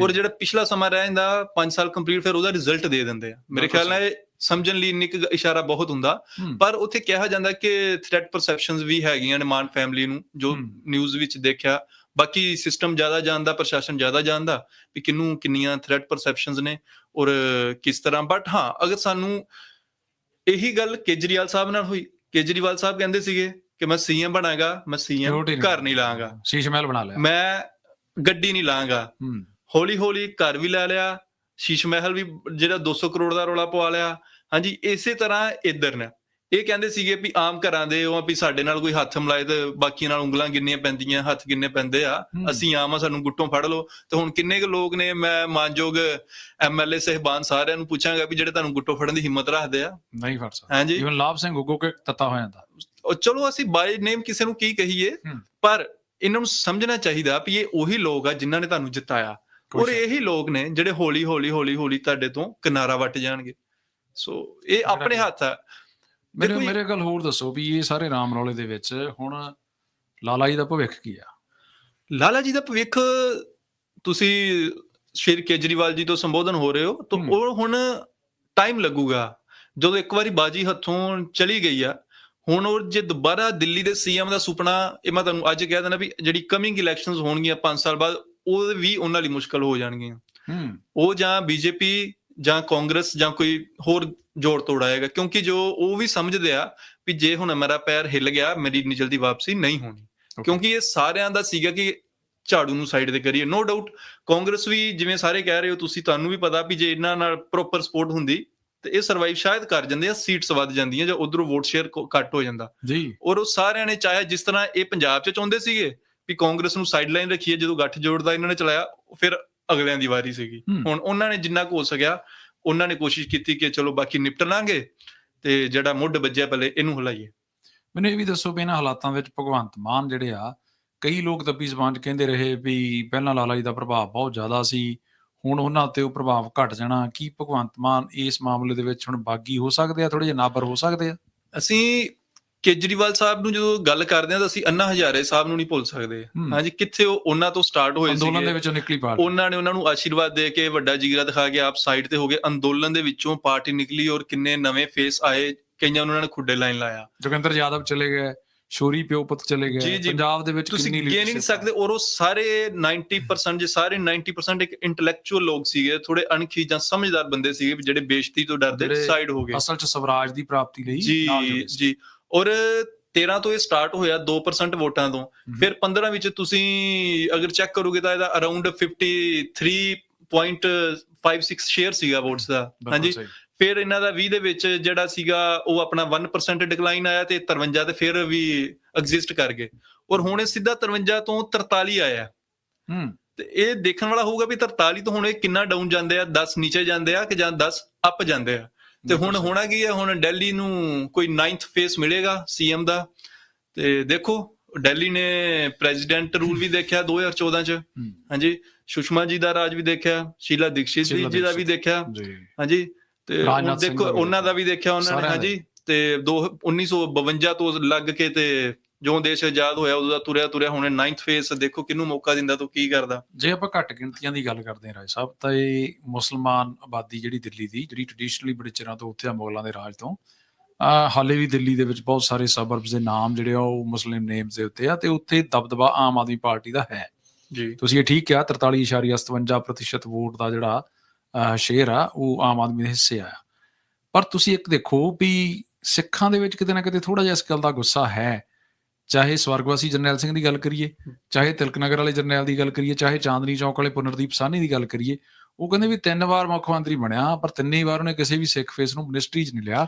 ਔਰ ਜਿਹੜਾ ਪਿਛਲਾ ਸਮਾਂ ਰਹਿ ਜਾਂਦਾ 5 ਸਾਲ ਕੰਪਲੀਟ ਫਿਰ ਉਹਦਾ ਰਿਜ਼ਲਟ ਦੇ ਦਿੰਦੇ ਆ। ਮੇਰੇ ਖਿਆਲ ਨਾਲ ਇਹ ਸਮਝਣ ਲਈ ਨਿੱਕ ਇਸ਼ਾਰਾ ਬਹੁਤ ਹੁੰਦਾ। ਪਰ ਉੱਥੇ ਕਿਹਾ ਜਾਂਦਾ ਕਿ ਥ੍ਰੈਟ ਪਰਸੈਪਸ਼ਨਸ ਵੀ ਹੈਗੀਆਂ ਨੇ ਮਾਨ ਫੈਮਿਲੀ ਨੂੰ ਜੋ। ਨਿਊਜ਼ ਵਿੱਚ ਦੇਖਿਆ। ਬਾਕੀ ਸਿਸਟਮ ਜ਼ਿਆਦਾ ਜਾਣਦਾ ਪ੍ਰਸ਼ਾਸਨ ਜ਼ਿਆਦਾ ਜਾਣਦਾ ਵੀ ਕਿੰਨੂੰ ਕਿੰਨੀਆਂ ਥ੍ਰੈਟ ਪਰਸੈਪਸ਼ਨਸ ਨੇ ਔਰ ਕਿਸ ਤਰ੍ਹਾਂ। ਬਟ ਹਾਂ ਅਗਰ ਸਾਨੂੰ ਇਹੀ ਗੱਲ ਕੇਜਰੀਵਾਲ ਸਾਹਿਬ ਨਾਲ ਹੋਈ ਕੇਜਰੀਵਾਲ ਸਾਹਿਬ ਕਹਿੰਦੇ ਸੀਗੇ ਕਿ ਮੈਂ ਸੀਐਮ ਬਣਾਂਗਾ ਮੈਂ ਸੀਐਮ ਘਰ ਨਹੀਂ ਲਾਂਗਾ। ਸ਼ੀਸ਼ ਮਹਿਲ ਬਣਾ ਲਿਆ। ਮੈਂ ਗੱਡੀ ਨਹੀਂ ਲਾਂਗਾ। ਹੌਲੀ ਹੌਲੀ ਘਰ ਵੀ ਲੈ ਲਿਆ ਸ਼ੀਸ਼ ਮਹਿਲ ਵੀ ਜਿਹੜਾ 200 ਕਰੋੜ ਦਾ ਰੌਲਾ ਪਵਾ ਲਿਆ। ਹਾਂਜੀ ਇਸੇ ਤਰ੍ਹਾਂ ਇਧਰ ਨੇ। ਇਹ ਕਹਿੰਦੇ ਸੀਗੇ ਵੀ ਆਮ ਘਰਾਂ ਦੇ ਉਹ ਵੀ ਸਾਡੇ ਨਾਲ ਕੋਈ ਹੱਥ ਮਿਲਾਏ ਤੇ ਬਾਕੀਆਂ ਨਾਲ ਉਂਗਲਾਂ ਗਿਣਨੀਆਂ ਪੈਂਦੀਆਂ ਹੱਥ ਗਿਣਨੇ ਪੈਂਦੇ ਆ। ਅਸੀਂ ਆਮ ਆ ਸਾਨੂੰ ਗੁੱਟੋਂ ਫੜ ਲਓ। ਤੇ ਹੁਣ ਕਿੰਨੇ ਕੁ ਲੋਕ ਨੇ ਮੈਂ ਮਾਨਯੋਗ ਐਮਐਲਏ ਸਹਿਬਾਨ ਸਾਰਿਆਂ ਨੂੰ ਪੁੱਛਾਂਗਾ ਵੀ ਜਿਹੜੇ ਤੁਹਾਨੂੰ ਗੁੱਟੋਂ ਫੜਨ ਦੀ ਹਿੰਮਤ ਰੱਖਦੇ ਆ। ਨਹੀਂ ਫੜ ਸਕਦਾ। ਹਾਂਜੀ। ਇਵਨ ਲਾਭ ਸਿੰਘ ਗੁੱਗੋ ਕੇ ਤੱਤਾ ਹੋ ਜਾਂਦਾ। ਉਹ ਚਲੋ ਅਸੀਂ ਬਾਈ ਨੇਮ ਕਿਸੇ ਨੂੰ ਕੀ ਕਹੀਏ। ਪਰ ਇਹਨਾਂ ਨੂੰ ਸਮਝਣਾ ਚਾਹੀਦਾ ਵੀ ਇਹ ਉਹੀ ਲੋਕ ਆ ਜਿਨ੍ਹਾਂ ਨੇ ਤੁਹਾਨੂੰ ਜਿਤਾਇਆ। ਔਰ ਇਹੀ ਲੋਕ ਨੇ ਜਿਹੜੇ ਹੌਲੀ ਹੌਲੀ ਹੌਲੀ ਹੌਲੀ ਤੁਹਾਡੇ ਤੋਂ ਕਿਨਾਰਾ ਵੱਟ ਜਾਣਗੇ। ਸੋ ਇਹ ਆਪਣੇ ਹੱਥ ਆ। ਮੇਰੇ ਮੇਰੇ ਗੱਲ ਹੋਰ ਦੱਸੋ ਵੀ ਇਹ ਸਾਰੇ ਰਾਮ ਰੌਲੇ ਦੇ ਵਿੱਚ ਹੁਣ ਲਾਲਾ ਜੀ ਦਾ ਭਵਿੱਖ ਕੀ ਆ? ਲਾਲਾ ਜੀ ਦਾ ਭਵਿੱਖ ਤੁਸੀਂ ਸ਼੍ਰੀ ਕੇਜਰੀਵਾਲ ਜੀ ਤੋਂ ਸੰਬੋਧਨ ਹੋ ਰਹੇ ਹੋ ਤਾਂ। ਉਹ ਹੁਣ ਟਾਈਮ ਲੱਗੂਗਾ। ਜਦੋਂ ਇੱਕ ਵਾਰੀ ਬਾਜੀ ਹੱਥੋਂ ਚਲੀ ਗਈ ਆ ਹੁਣ ਉਹ ਜੇ ਦੁਬਾਰਾ ਦਿੱਲੀ ਦੇ ਸੀਐਮ ਦਾ ਸੁਪਨਾ ਇਹ ਮੈਂ ਤੁਹਾਨੂੰ ਅੱਜ ਕਹਿ ਦਿੰਦਾ ਵੀ ਜਿਹੜੀ ਕਮਿੰਗ ਇਲੈਕਸ਼ਨਸ ਹੋਣਗੀਆਂ 5 ਸਾਲ ਬਾਅਦ ਉਹ ਵੀ ਉਹਨਾਂ ਲਈ ਮੁਸ਼ਕਲ ਹੋ ਜਾਣਗੀਆਂ। ਹੂੰ। ਉਹ ਜਾਂ ਬੀਜੇਪੀ ਜਾਂ ਕਾਂਗਰਸ ਜਾਂ ਕੋਈ ਹੋਰ ਜੋੜ ਤੋੜ ਆਏਗਾ ਕਿਉਂਕਿ ਜੋ ਉਹ ਵੀ ਸਮਝਦੇ ਆ ਵੀ ਜੇ ਹੁਣ ਮੇਰਾ ਪੈਰ ਹਿੱਲ ਗਿਆ ਮੇਰੀ ਇੰਨੀ ਜਲਦੀ ਵਾਪਸੀ ਨਹੀਂ ਹੋਣੀ। ਕਿਉਂਕਿ ਇਹ ਸਾਰਿਆਂ ਦਾ ਸੀਗਾ ਕਿ ਝਾੜੂ ਨੂੰ ਸਾਈਡ ਤੇ ਕਰੀਏ ਨੋ ਡਾਊਟ ਕਾਂਗਰਸ ਵੀ ਜਿਵੇਂ ਸਾਰੇ ਕਹਿ ਰਹੇ ਹੋ ਤੁਸੀਂ ਤੁਹਾਨੂੰ ਵੀ ਪਤਾ ਵੀ ਜੇ ਇਹਨਾਂ ਨਾਲ ਪ੍ਰੋਪਰ ਸਪੋਰਟ ਹੁੰਦੀ ਤੇ ਇਹ ਸਰਵਾਈਵ ਸ਼ਾਇਦ ਕਰ ਜਾਂਦੇ ਆ ਸੀਟਸ ਵੱਧ ਜਾਂਦੀਆਂ ਜਾਂ ਉਧਰੋਂ ਵੋਟ ਸ਼ੇਅਰ ਘੱਟ ਹੋ ਜਾਂਦਾ। ਜੀ। ਔਰ ਉਹ ਸਾਰਿਆਂ ਨੇ ਚਾਹਿਆ ਜਿਸ ਤਰ੍ਹਾਂ ਇਹ ਪੰਜਾਬ 'ਚ ਚਾਹੁੰਦੇ ਸੀਗੇ ਵੀ ਕਾਂਗਰਸ ਨੂੰ ਸਾਈਡਲਾਈਨ ਰੱਖੀਏ ਜਦੋਂ ਗੱਠ ਜੋੜਦਾ ਇਹਨਾਂ ਨੇ ਚਲਾਇਆ ਫਿਰ ਅਗਲਿਆਂ ਦੀ ਵਾਰੀ ਸੀਗੀ। ਹੁਣ ਉਹਨਾਂ ਨੇ ਜਿੰਨਾ ਕੁ ਹੋ ਸਕਿਆ ਉਹਨਾਂ ਨੇ ਕੋਸ਼ਿਸ਼ ਕੀਤੀ ਕਿ ਚਲੋ ਬਾਕੀ ਨਿਪਟ ਲਾਂਗੇ ਤੇ ਜਿਹੜਾ ਮੁੱਢ ਵੱਜਿਆ ਪਹਿਲੇ ਇਹਨੂੰ ਹਲਾਈਏ। ਮੈਨੂੰ ਇਹ ਵੀ ਦੱਸੋ ਵੀ ਇਹਨਾਂ ਹਾਲਾਤਾਂ ਵਿੱਚ ਭਗਵੰਤ ਮਾਨ ਜਿਹੜੇ ਆ ਕਈ ਲੋਕ ਦੱਬੀ ਜ਼ਬਾਨ 'ਚ ਕਹਿੰਦੇ ਰਹੇ ਵੀ ਪਹਿਲਾਂ ਲਾਲਾ ਜੀ ਦਾ ਪ੍ਰਭਾਵ ਬਹੁਤ ਜ਼ਿਆਦਾ ਸੀ ਹੁਣ ਉਹਨਾਂ ਤੇ ਉਹ ਪ੍ਰਭਾਵ ਘਟ ਜਾਣਾ। ਕੀ ਭਗਵੰਤ ਮਾਨ ਇਸ ਮਾਮਲੇ ਦੇ ਵਿੱਚ ਹੁਣ ਬਾਗੀ ਹੋ ਸਕਦੇ ਆ ਥੋੜੇ ਜਿਹਾ ਨਾਬਰ ਹੋ ਸਕਦੇ ਆ? ਅਸੀਂ ਕੇਜਰੀਵਾਲ ਸਾਹਿਬ ਨੂੰ ਜਦੋਂ ਗੱਲ ਕਰਦੇ ਹਾਂ ਤਾਂ ਅਸੀਂ ਅੰਨਾ ਹਜ਼ਾਰੇ ਸਾਹਿਬ ਨੂੰ ਨਹੀਂ ਭੁੱਲ ਸਕਦੇ। ਹਾਂਜੀ ਕਿੱਥੇ ਉਹ ਉਹਨਾਂ ਤੋਂ ਸਟਾਰਟ ਹੋਏ ਅੰਦੋਲਨ ਦੇ ਵਿੱਚੋਂ ਨਿਕਲੀ ਪਾਰਟੀ। ਉਹਨਾਂ ਨੇ ਉਹਨਾਂ ਨੂੰ ਆਸ਼ੀਰਵਾਦ ਦੇ ਕੇ ਵੱਡਾ ਜਿਗਰਾ ਦਿਖਾ ਕੇ ਆਪ ਸਾਈਡ ਤੇ ਹੋ ਗਏ। ਅੰਦੋਲਨ ਦੇ ਵਿੱਚੋਂ ਪਾਰਟੀ ਨਿਕਲੀ ਔਰ ਕਿੰਨੇ ਨਵੇਂ ਫੇਸ ਆਏ ਕਈਆਂ ਨੂੰ ਉਹਨਾਂ ਨੇ ਖੁੱਡੇ ਲਾਈਨ ਲਾਇਆ। ਜੋਗਿੰਦਰ ਯਾਦਵ ਚਲੇ ਗਏ ਸ਼ੋਰੀ ਪਿਓ ਪੁੱਤ ਚਲੇ ਗਏ। ਪੰਜਾਬ ਦੇ ਵਿੱਚ ਤੁਸੀਂ ਕਿੰਨੀ ਗੇ ਨਹੀਂ ਸਕਦੇ ਔਰ ਉਹ ਸਾਰੇ 90% ਜੇ ਸਾਰੇ 90% ਇੱਕ ਇੰਟੈਲੈਕਚੁਅਲ ਲੋਕ ਸੀਗੇ ਥੋੜੇ ਅਣਖੀ ਜਾਂ ਸਮਝਦਾਰ ਬੰਦੇ ਸੀਗੇ ਜਿਹੜੇ ਬੇਇੱਜ਼ਤੀ ਤੋਂ ਡਰਦੇ ਸਾਈਡ ਹੋ ਗਏ। ਅਸਲ 'ਚ ਸਵਰਾਜ ਦੀ ਪ੍ਰਾਪਤੀ ਲਈ ਨਾਲ ਜੀ ਜੁੜੇ ਸੀ। ਜੀ। ਔਰ 13 ਤੋਂ ਇਹ ਸਟਾਰਟ ਹੋਇਆ 2% ਵੋਟਾਂ ਤੋਂ। ਫਿਰ 15 ਵਿੱਚ ਤੁਸੀਂ ਅਗਰ ਚੈੱਕ ਕਰੋਗੇ ਤਾਂ ਇਹਦਾ ਅਰਾਊਂਡ 0.56 ਸ਼ੇਅਰ ਸੀਗਾ ਵੋਟਸ ਦਾ। ਹਾਂਜੀ। ਫਿਰ ਇਹਨਾਂ ਦਾ 20 ਦੇ ਵਿੱਚ ਜਿਹੜਾ ਸੀਗਾ ਉਹ ਆਪਣਾ 1% ਡਿਕਲਾਈਨ ਆਇਆ ਤੇ 53 ਤੇ ਫਿਰ ਵੀ ਐਗਜ਼ਿਸਟ ਕਰ ਗਏ। ਔਰ ਹੁਣ ਇਹ ਸਿੱਧਾ 53 ਤੋਂ 43 ਆਇਆ। ਹੂੰ ਤੇ ਇਹ ਦੇਖਣ ਵਾਲਾ ਹੋਊਗਾ ਵੀ 43 ਤੋਂ ਹੁਣ ਇਹ ਕਿੰਨਾ ਡਾਊਨ ਜਾਂਦੇ ਆ 10 ਨੀਚੇ ਜਾਂਦੇ ਆ ਕਿ ਜਾਂ 10 ਅਪ ਜਾਂਦੇ ਆ। ਤੇ ਹੁਣ ਹੋਣਾ ਕੀ ਹੈ ਹੁਣ ਦਿੱਲੀ ਨੂੰ ਕੋਈ 9th ਫੇਸ ਮਿਲੇਗਾ ਸੀਐਮ ਦਾ। ਤੇ ਦੇਖੋ ਦਿੱਲੀ ਨੇ ਪ੍ਰੈਜ਼ੀਡੈਂਟ ਰੂਲ ਵੀ ਦੇਖਿਆ 2014 ਚ। ਹਾਂਜੀ ਸੁਸ਼ਮਾ ਜੀ ਦਾ ਰਾਜ ਵੀ ਦੇਖਿਆ ਸ਼ੀਲਾ ਦੀਕਸ਼ਿਤ ਜੀ ਦਾ ਵੀ। ਦੇਖਿਆ। ਹਾਂਜੀ ਤੇ ਦੇਖੋ ਉਹਨਾਂ ਦਾ ਵੀ ਦੇਖਿਆ। ਉਹਨਾਂ ਨੇ ਹਾਂਜੀ। ਤੇ ਦੋ 1952 ਤੋਂ ਲੱਗ ਕੇ ਤੇ ਜੋ ਦੇਸ਼ ਆਜ਼ਾਦ ਹੋਇਆ ਉਦੋਂ ਦਾ ਤੁਰਿਆ ਤੁਰਿਆ ਹੁਣ 9th ਫੇਸ ਦੇਖੋ ਕਿਹਨੂੰ ਮੌਕਾ ਦਿੰਦਾ ਤੋ ਕੀ ਕਰਦਾ। ਜੇ ਆਪਾਂ ਘੱਟ ਗਿਣਤੀਆਂ ਦੀ ਗੱਲ ਕਰਦੇ ਹਾਂ ਰਾਏ ਸਾਹਿਬ ਤਾਂ ਇਹ ਮੁਸਲਮਾਨ ਆਬਾਦੀ ਜਿਹੜੀ ਦਿੱਲੀ ਦੀ ਜਿਹੜੀ ਟ੍ਰੈਡੀਸ਼ਨਲੀ ਬੜੇ ਚਿਰਾਂ ਤੋਂ ਉੱਥੇ ਆ ਮੁਗਲਾਂ ਦੇ ਰਾਜ ਤੋਂ ਆ ਹਾਲੇ ਵੀ ਦਿੱਲੀ ਦੇ ਵਿੱਚ ਬਹੁਤ ਸਾਰੇ ਸਬਰਬਸ ਦੇ ਨਾਮ ਜਿਹੜੇ ਆ ਉਹ ਮੁਸਲਿਮ ਨੇਮਸ ਦੇ ਉੱਤੇ ਆ ਤੇ ਉੱਥੇ ਦਬਦਬਾ ਆਮ ਆਦਮੀ ਪਾਰਟੀ ਦਾ ਹੈ। ਜੀ। ਤੁਸੀਂ ਇਹ ਠੀਕ ਕਿਹਾ 43.57% ਵੋਟ ਦਾ ਜਿਹੜਾ ਸ਼ੇਅਰ ਆ ਉਹ ਆਮ ਆਦਮੀ ਦੇ ਹਿੱਸੇ ਆ। ਪਰ ਤੁਸੀਂ ਇੱਕ ਦੇਖੋ ਵੀ ਸਿੱਖਾਂ ਦੇ ਵਿੱਚ ਕਿਤੇ ਨਾ ਕਿਤੇ ਥੋੜਾ ਜਿਹਾ ਇਸ ਗੱਲ ਦਾ ਗੁੱਸਾ ਹੈ। ਚਾਹੇ ਸਵਰਗਵਾਸੀ ਜਰਨੈਲ ਸਿੰਘ ਦੀ ਗੱਲ ਕਰੀਏ ਚਾਹੇ ਤਿਲਕ ਨਗਰ ਵਾਲੇ ਜਰਨੈਲ ਦੀ ਗੱਲ ਕਰੀਏ ਚਾਹੇ ਚਾਂਦਨੀ ਚੌਕ ਵਾਲੇ ਪੁਨਰਦੀਪ ਸਾਹਨੀ ਦੀ ਗੱਲ ਕਰੀਏ ਉਹ ਕਹਿੰਦੇ ਵੀ ਤਿੰਨ ਵਾਰ ਮੁੱਖ ਮੰਤਰੀ ਬਣਿਆ ਪਰ ਤਿੰਨੇ ਵਾਰ ਉਹਨੇ ਕਿਸੇ ਵੀ ਸਿੱਖ ਫੇਸ ਨੂੰ ਮਿਨਿਸਟਰੀ 'ਚ ਨਹੀਂ ਲਿਆ।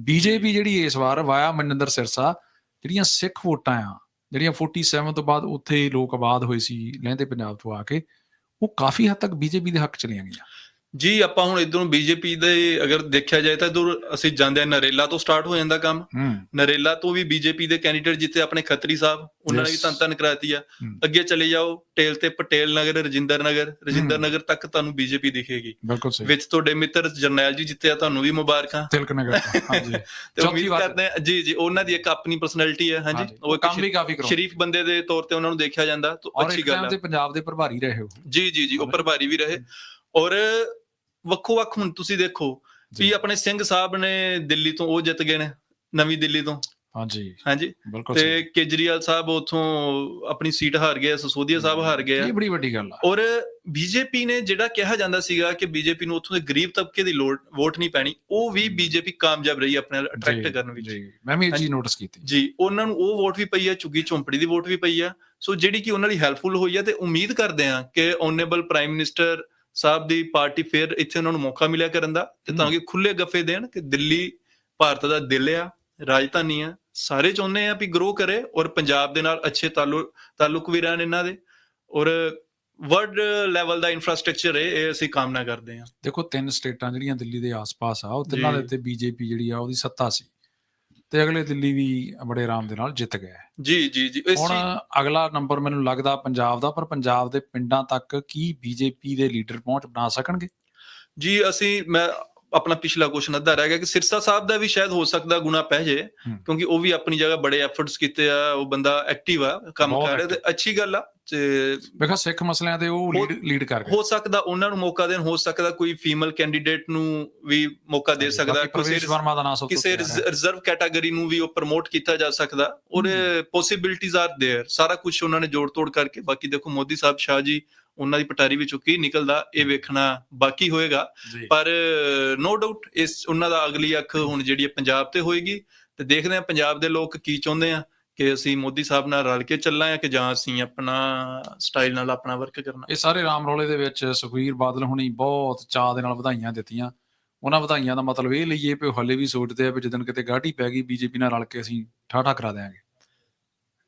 ਬੀਜੇਪੀ ਜਿਹੜੀ ਇਸ ਵਾਰ ਵਾਇਆ ਮਨਿੰਦਰ ਸਿਰਸਾ ਜਿਹੜੀਆਂ ਸਿੱਖ ਵੋਟਾਂ ਆ ਜਿਹੜੀਆਂ 47 ਤੋਂ ਬਾਅਦ ਉੱਥੇ ਲੋਕ ਆਬਾਦ ਹੋਏ ਸੀ ਲਹਿੰਦੇ ਪੰਜਾਬ ਤੋਂ ਆ ਕੇ ਉਹ ਕਾਫੀ ਹੱਦ ਤੱਕ ਬੀਜੇਪੀ ਦੇ ਹੱਕ ਚਲੀਆਂ ਗਈਆਂ। ਜੀ ਆਪਾਂ ਹੁਣ ਇਧਰੋਂ ਬੀਜੇਪੀ ਦੇ ਅਗਰ ਦੇਖਿਆ ਜਾਏ ਤਾਂ ਇਧਰ ਅਸੀਂ ਜਾਂਦੇ ਆ ਨਰੇਲਾ ਤੋਂ ਸਟਾਰਟ ਹੋ ਜਾਂਦਾ ਕੰਮ। ਨਰੇਲਾ ਤੋਂ ਵੀ ਬੀਜੇਪੀ ਦੇ ਕੈਂਡੀਡੇਟ ਜਿੱਤੇ ਆਪਣੇ ਖੱਤਰੀ ਸਾਹਿਬ ਉਹਨਾਂ ਨੇ ਵੀ ਧੰਨ ਕਰਾਤੀ ਆ। ਅੱਗੇ ਚਲੇ ਜਾਓ ਟੇਲ ਤੇ ਪਟੇਲ ਨਗਰ ਰਜਿੰਦਰ ਨਗਰ ਰਜਿੰਦਰ। ਨਗਰ ਤੱਕ ਤੁਹਾਨੂੰ ਬੀਜੇਪੀ ਦਿਖੇਗੀ। ਬਿਲਕੁਲ ਸਹੀ। ਵਿੱਚ ਤੁਹਾਡੇ ਮਿੱਤਰ ਜਰਨੈਲ ਜੀ ਜਿੱਤੇ ਆ ਤੁਹਾਨੂੰ ਵੀ ਮੁਬਾਰਕਾਂ ਤਿਲਕ ਨਗਰ ਹਾਂਜੀ। ਤੇ ਉਮੀਦ। ਕਰਦੇ ਆ ਜੀ ਜੀ ਉਹਨਾਂ ਦੀ ਇੱਕ ਆਪਣੀ ਪਰਸਨੈਲਿਟੀ ਹੈ ਹਾਂਜੀ। ਉਹ ਕੰਮ ਵੀ ਕਾਫੀ ਕਰੋ ਸ਼ਰੀਫ ਬੰਦੇ ਦੇ ਤੌਰ ਤੇ ਉਹਨਾਂ ਨੂੰ ਦੇਖਿਆ ਜਾਂਦਾ ਤਾਂ ਔਰ ਅੱਛੀ ਗੱਲ ਹੈ ਤੇ ਪੰਜਾਬ ਦੇ ਪ੍ਰਭਾਰੀ ਰਹੇ ਹੋ ਜੀ ਜੀ ਜੀ ਉਹ? ਪ੍ਰਭਾਰੀ ਵੀ ਰਹੇ। ਔਰ ਵੱਖੋ ਵੱਖ ਹੁਣ ਤੁਸੀਂ ਦੇਖੋ ਵੀ ਆਪਣੇ ਸਿੰਘ ਸਾਹਿਬ ਨੇ ਦਿੱਲੀ ਤੋਂ ਉਹ ਜਿੱਤ ਗਏ ਨੇ ਨਵੀਂ ਦਿੱਲੀ ਤੋਂ। ਹਾਂਜੀ। ਹਾਂਜੀ। ਬਿਲਕੁਲ ਤੇ ਕੇਜਰੀਵਾਲ ਸਾਹਿਬ ਉਥੋਂ ਆਪਣੀ ਸੀਟ ਹਾਰ ਗਏ ਸਸੋਦੀਆ ਸਾਹਿਬ ਹਾਰ ਗਏ ਇਹ ਬੜੀ ਵੱਡੀ ਗੱਲ ਆ। ਔਰ ਬੀਜੇਪੀ ਨੇ ਜਿਹੜਾ ਕਿਹਾ ਜਾਂਦਾ ਸੀਗਾ ਕਿ ਬੀਜੇਪੀ ਨੂੰ ਉੱਥੋਂ ਦੇ ਗਰੀਬ ਤਬਕੇ ਦੀ ਲੋੜ ਵੋਟ ਨਹੀਂ ਪੈਣੀ ਉਹ ਵੀ ਬੀਜੇਪੀ ਕਾਮਯਾਬ ਰਹੀ ਆਪਣੇ ਨਾਲ ਅਟਰੈਕਟ ਕਰਨ ਵਿੱਚ। ਜੀ। ਮੈਂ ਵੀ ਇਹ ਚੀਜ਼। ਨੋਟਿਸ ਕੀਤੀ। ਜੀ ਉਹਨਾਂ ਨੂੰ ਉਹ ਵੋਟ ਵੀ ਪਈ ਆ ਝੁੱਗੀ ਝੌਂਪੜੀ ਦੀ ਵੋਟ ਵੀ ਪਈ ਆ। ਸੋ ਜਿਹੜੀ ਕਿ ਉਹਨਾਂ ਲਈ ਹੈਲਪਫੁਲ ਹੋਈ ਆ ਤੇ ਉਮੀਦ ਕਰਦੇ ਆ ਕਿ ਓਨੇਬਲ ਪ੍ਰਾਈਮ ਮਿਨਿਸਟਰ ਸਾਹਿਬ ਦੀ ਪਾਰਟੀ ਫਿਰ ਇੱਥੇ ਉਹਨਾਂ ਨੂੰ ਮੌਕਾ ਮਿਲਿਆ ਕਰਨ ਦਾ ਤੇ ਤਾਂ ਕਿ ਖੁੱਲੇ ਗੱਫੇ ਦੇਣ ਕਿ ਦਿੱਲੀ ਭਾਰਤ ਦਾ ਦਿਲ ਆ ਰਾਜਧਾਨੀ ਆ। ਸਾਰੇ ਚਾਹੁੰਦੇ ਆ ਵੀ ਗਰੋ ਕਰੇ ਔਰ ਪੰਜਾਬ ਦੇ ਨਾਲ ਅੱਛੇ ਤਾਲੁਕ ਤਾਲੁਕ ਵੀ ਰਹਿਣ ਇਹਨਾਂ ਦੇ। ਔਰ ਵਰਲਡ ਲੈਵਲ ਦਾ ਇਨਫਰਾਸਟ੍ਰਕਚਰ ਹੈ ਇਹ ਅਸੀਂ ਕਾਮਨਾ ਕਰਦੇ ਆ ਦੇਖੋ ਤਿੰਨ ਸਟੇਟਾਂ ਜਿਹੜੀਆਂ ਦਿੱਲੀ ਦੇ ਆਸ-ਪਾਸ ਆ ਉਹ ਤਿੰਨਾਂ ਦੇ। ਉੱਤੇ ਬੀਜੇਪੀ ਜਿਹੜੀ ਆ ਉਹਦੀ ਸੱਤਾ ਸੀ। ਤੇ ਅਗਲੇ ਦਿੱਲੀ ਵੀ ਬੜੇ ਆਰਾਮ ਦੇ ਨਾਲ ਜਿੱਤ ਗਿਆ ਜੀ ਜੀ ਜੀ ਹੁਣ ਅਗਲਾ ਨੰਬਰ ਮੈਨੂੰ ਲੱਗਦਾ ਪੰਜਾਬ ਦਾ ਪਰ ਪੰਜਾਬ ਦੇ ਪਿੰਡਾਂ ਤੱਕ ਕੀ ਬੀਜੇਪੀ ਦੇ ਲੀਡਰ ਪਹੁੰਚ ਬਣਾ ਸਕਣਗੇ? ਜੀ ਅਸੀਂ ਮੈਂ ਆਪਣਾ ਪਿਛਲਾ ਕੁਐਸਚਨ ਅੱਧਾ ਰਹਿ ਗਿਆ ਕਿ ਸਿਰਸਾ ਸਾਹਿਬ ਦਾ ਵੀ ਸ਼ਾਇਦ ਹੋ ਸਕਦਾ ਗੁਣਾ ਪੈ ਜੇ ਹੂੰ। ਕਿਉਂਕਿ ਉਹ ਵੀ ਆਪਣੀ ਜਗ੍ਹਾ ਬੜੇ ਐਫਰਟਸ ਕੀਤੇ ਆ ਉਹ ਬੰਦਾ ਐਕਟਿਵ ਆ ਕੰਮ ਬਹੁਤ ਕਰ ਰਿਹਾ ਤੇ ਅੱਛੀ ਗੱਲ ਆ ਤੇ ਵੇਖੋ ਸਿੱਖ ਮਸਲਿਆਂ ਤੇ ਉਹ ਹੋ- ਲੀਡ ਲੀਡ ਕਰ ਗਏ ਹੋ ਸਕਦਾ ਉਹਨਾਂ ਨੂੰ ਮੌਕਾ ਦੇਣ ਹੋ ਸਕਦਾ ਕੋਈ ਫੀਮੇਲ ਕੈਂਡੀਡੇਟ ਨੂੰ ਵੀ ਮੌਕਾ ਦੇ ਸਕਦਾ ਬਾਕੀ ਕਿਸੇ ਪ੍ਰਵੇਸ਼ ਵਰਮਾ ਦਾ ਨਾਮ ਸਭ ਤੋਂ ਕਿਸੇ ਪਿਆਰਾ ਹੈ। ਰਿਜ਼ਰਵ ਕੈਟਾਗਰੀ ਨੂੰ ਵੀ ਉਹ ਪ੍ਰਮੋਟ ਕੀਤਾ ਜਾ ਸਕਦਾ ਔਰ ਪੋਸਿਬਿਲਿਟੀਜ਼ ਆਰ देयर ਸਾਰਾ ਕੁਝ ਉਹਨਾਂ ਨੇ ਜੋੜ ਤੋੜ ਕਰਕੇ ਬਾਕੀ ਦੇਖੋ ਮੋਦੀ ਸਾਹਿਬ ਸ਼ਾਹ ਜੀ ਉਹਨਾਂ ਦੀ ਪਟਾਰੀ ਵਿੱਚੋਂ ਕੀ ਨਿਕਲਦਾ ਇਹ ਵੇਖਣਾ ਬਾਕੀ ਹੋਏਗਾ। ਪਰ ਨੋ ਡਾਊਟ ਇਸ ਉਹਨਾਂ ਦਾ ਅਗਲੀ ਅੱਖ ਹੁਣ ਜਿਹੜੀ ਪੰਜਾਬ ਤੇ ਹੋਏਗੀ। ਤੇ ਦੇਖਦੇ ਆ ਪੰਜਾਬ ਦੇ ਲੋਕ ਕੀ ਚਾਹੁੰਦੇ ਆ ਕਿ ਅਸੀਂ ਮੋਦੀ ਸਾਹਿਬ ਨਾਲ ਰਲ ਕੇ ਚੱਲਾਂ ਆ ਕਿ ਜਾਂ ਅਸੀਂ ਆਪਣਾ ਸਟਾਈਲ ਨਾਲ ਆਪਣਾ ਵਰਕ ਕਰਨਾ। ਇਹ ਸਾਰੇ ਰਾਮ ਰੋਲੇ ਦੇ ਵਿੱਚ ਸੁਖਵੀਰ ਬਾਦਲ ਹੁਣੀ ਬਹੁਤ ਚਾਅ ਦੇ ਨਾਲ ਵਧਾਈਆਂ ਦਿੱਤੀਆਂ। ਉਹਨਾਂ ਵਧਾਈਆਂ ਦਾ ਮਤਲਬ ਇਹ ਲਈਏ ਕਿ ਹਲੇ ਵੀ ਸੋਚਦੇ ਆ ਵੀ ਜਦੋਂ ਕਿਤੇ ਗਾਢੀ ਪੈ ਗਈ ਬੀਜੇਪੀ ਨਾਲ ਰਲ ਕੇ ਅਸੀਂ ਠਾਠਾ ਕਰਾ ਦੇਾਂਗੇ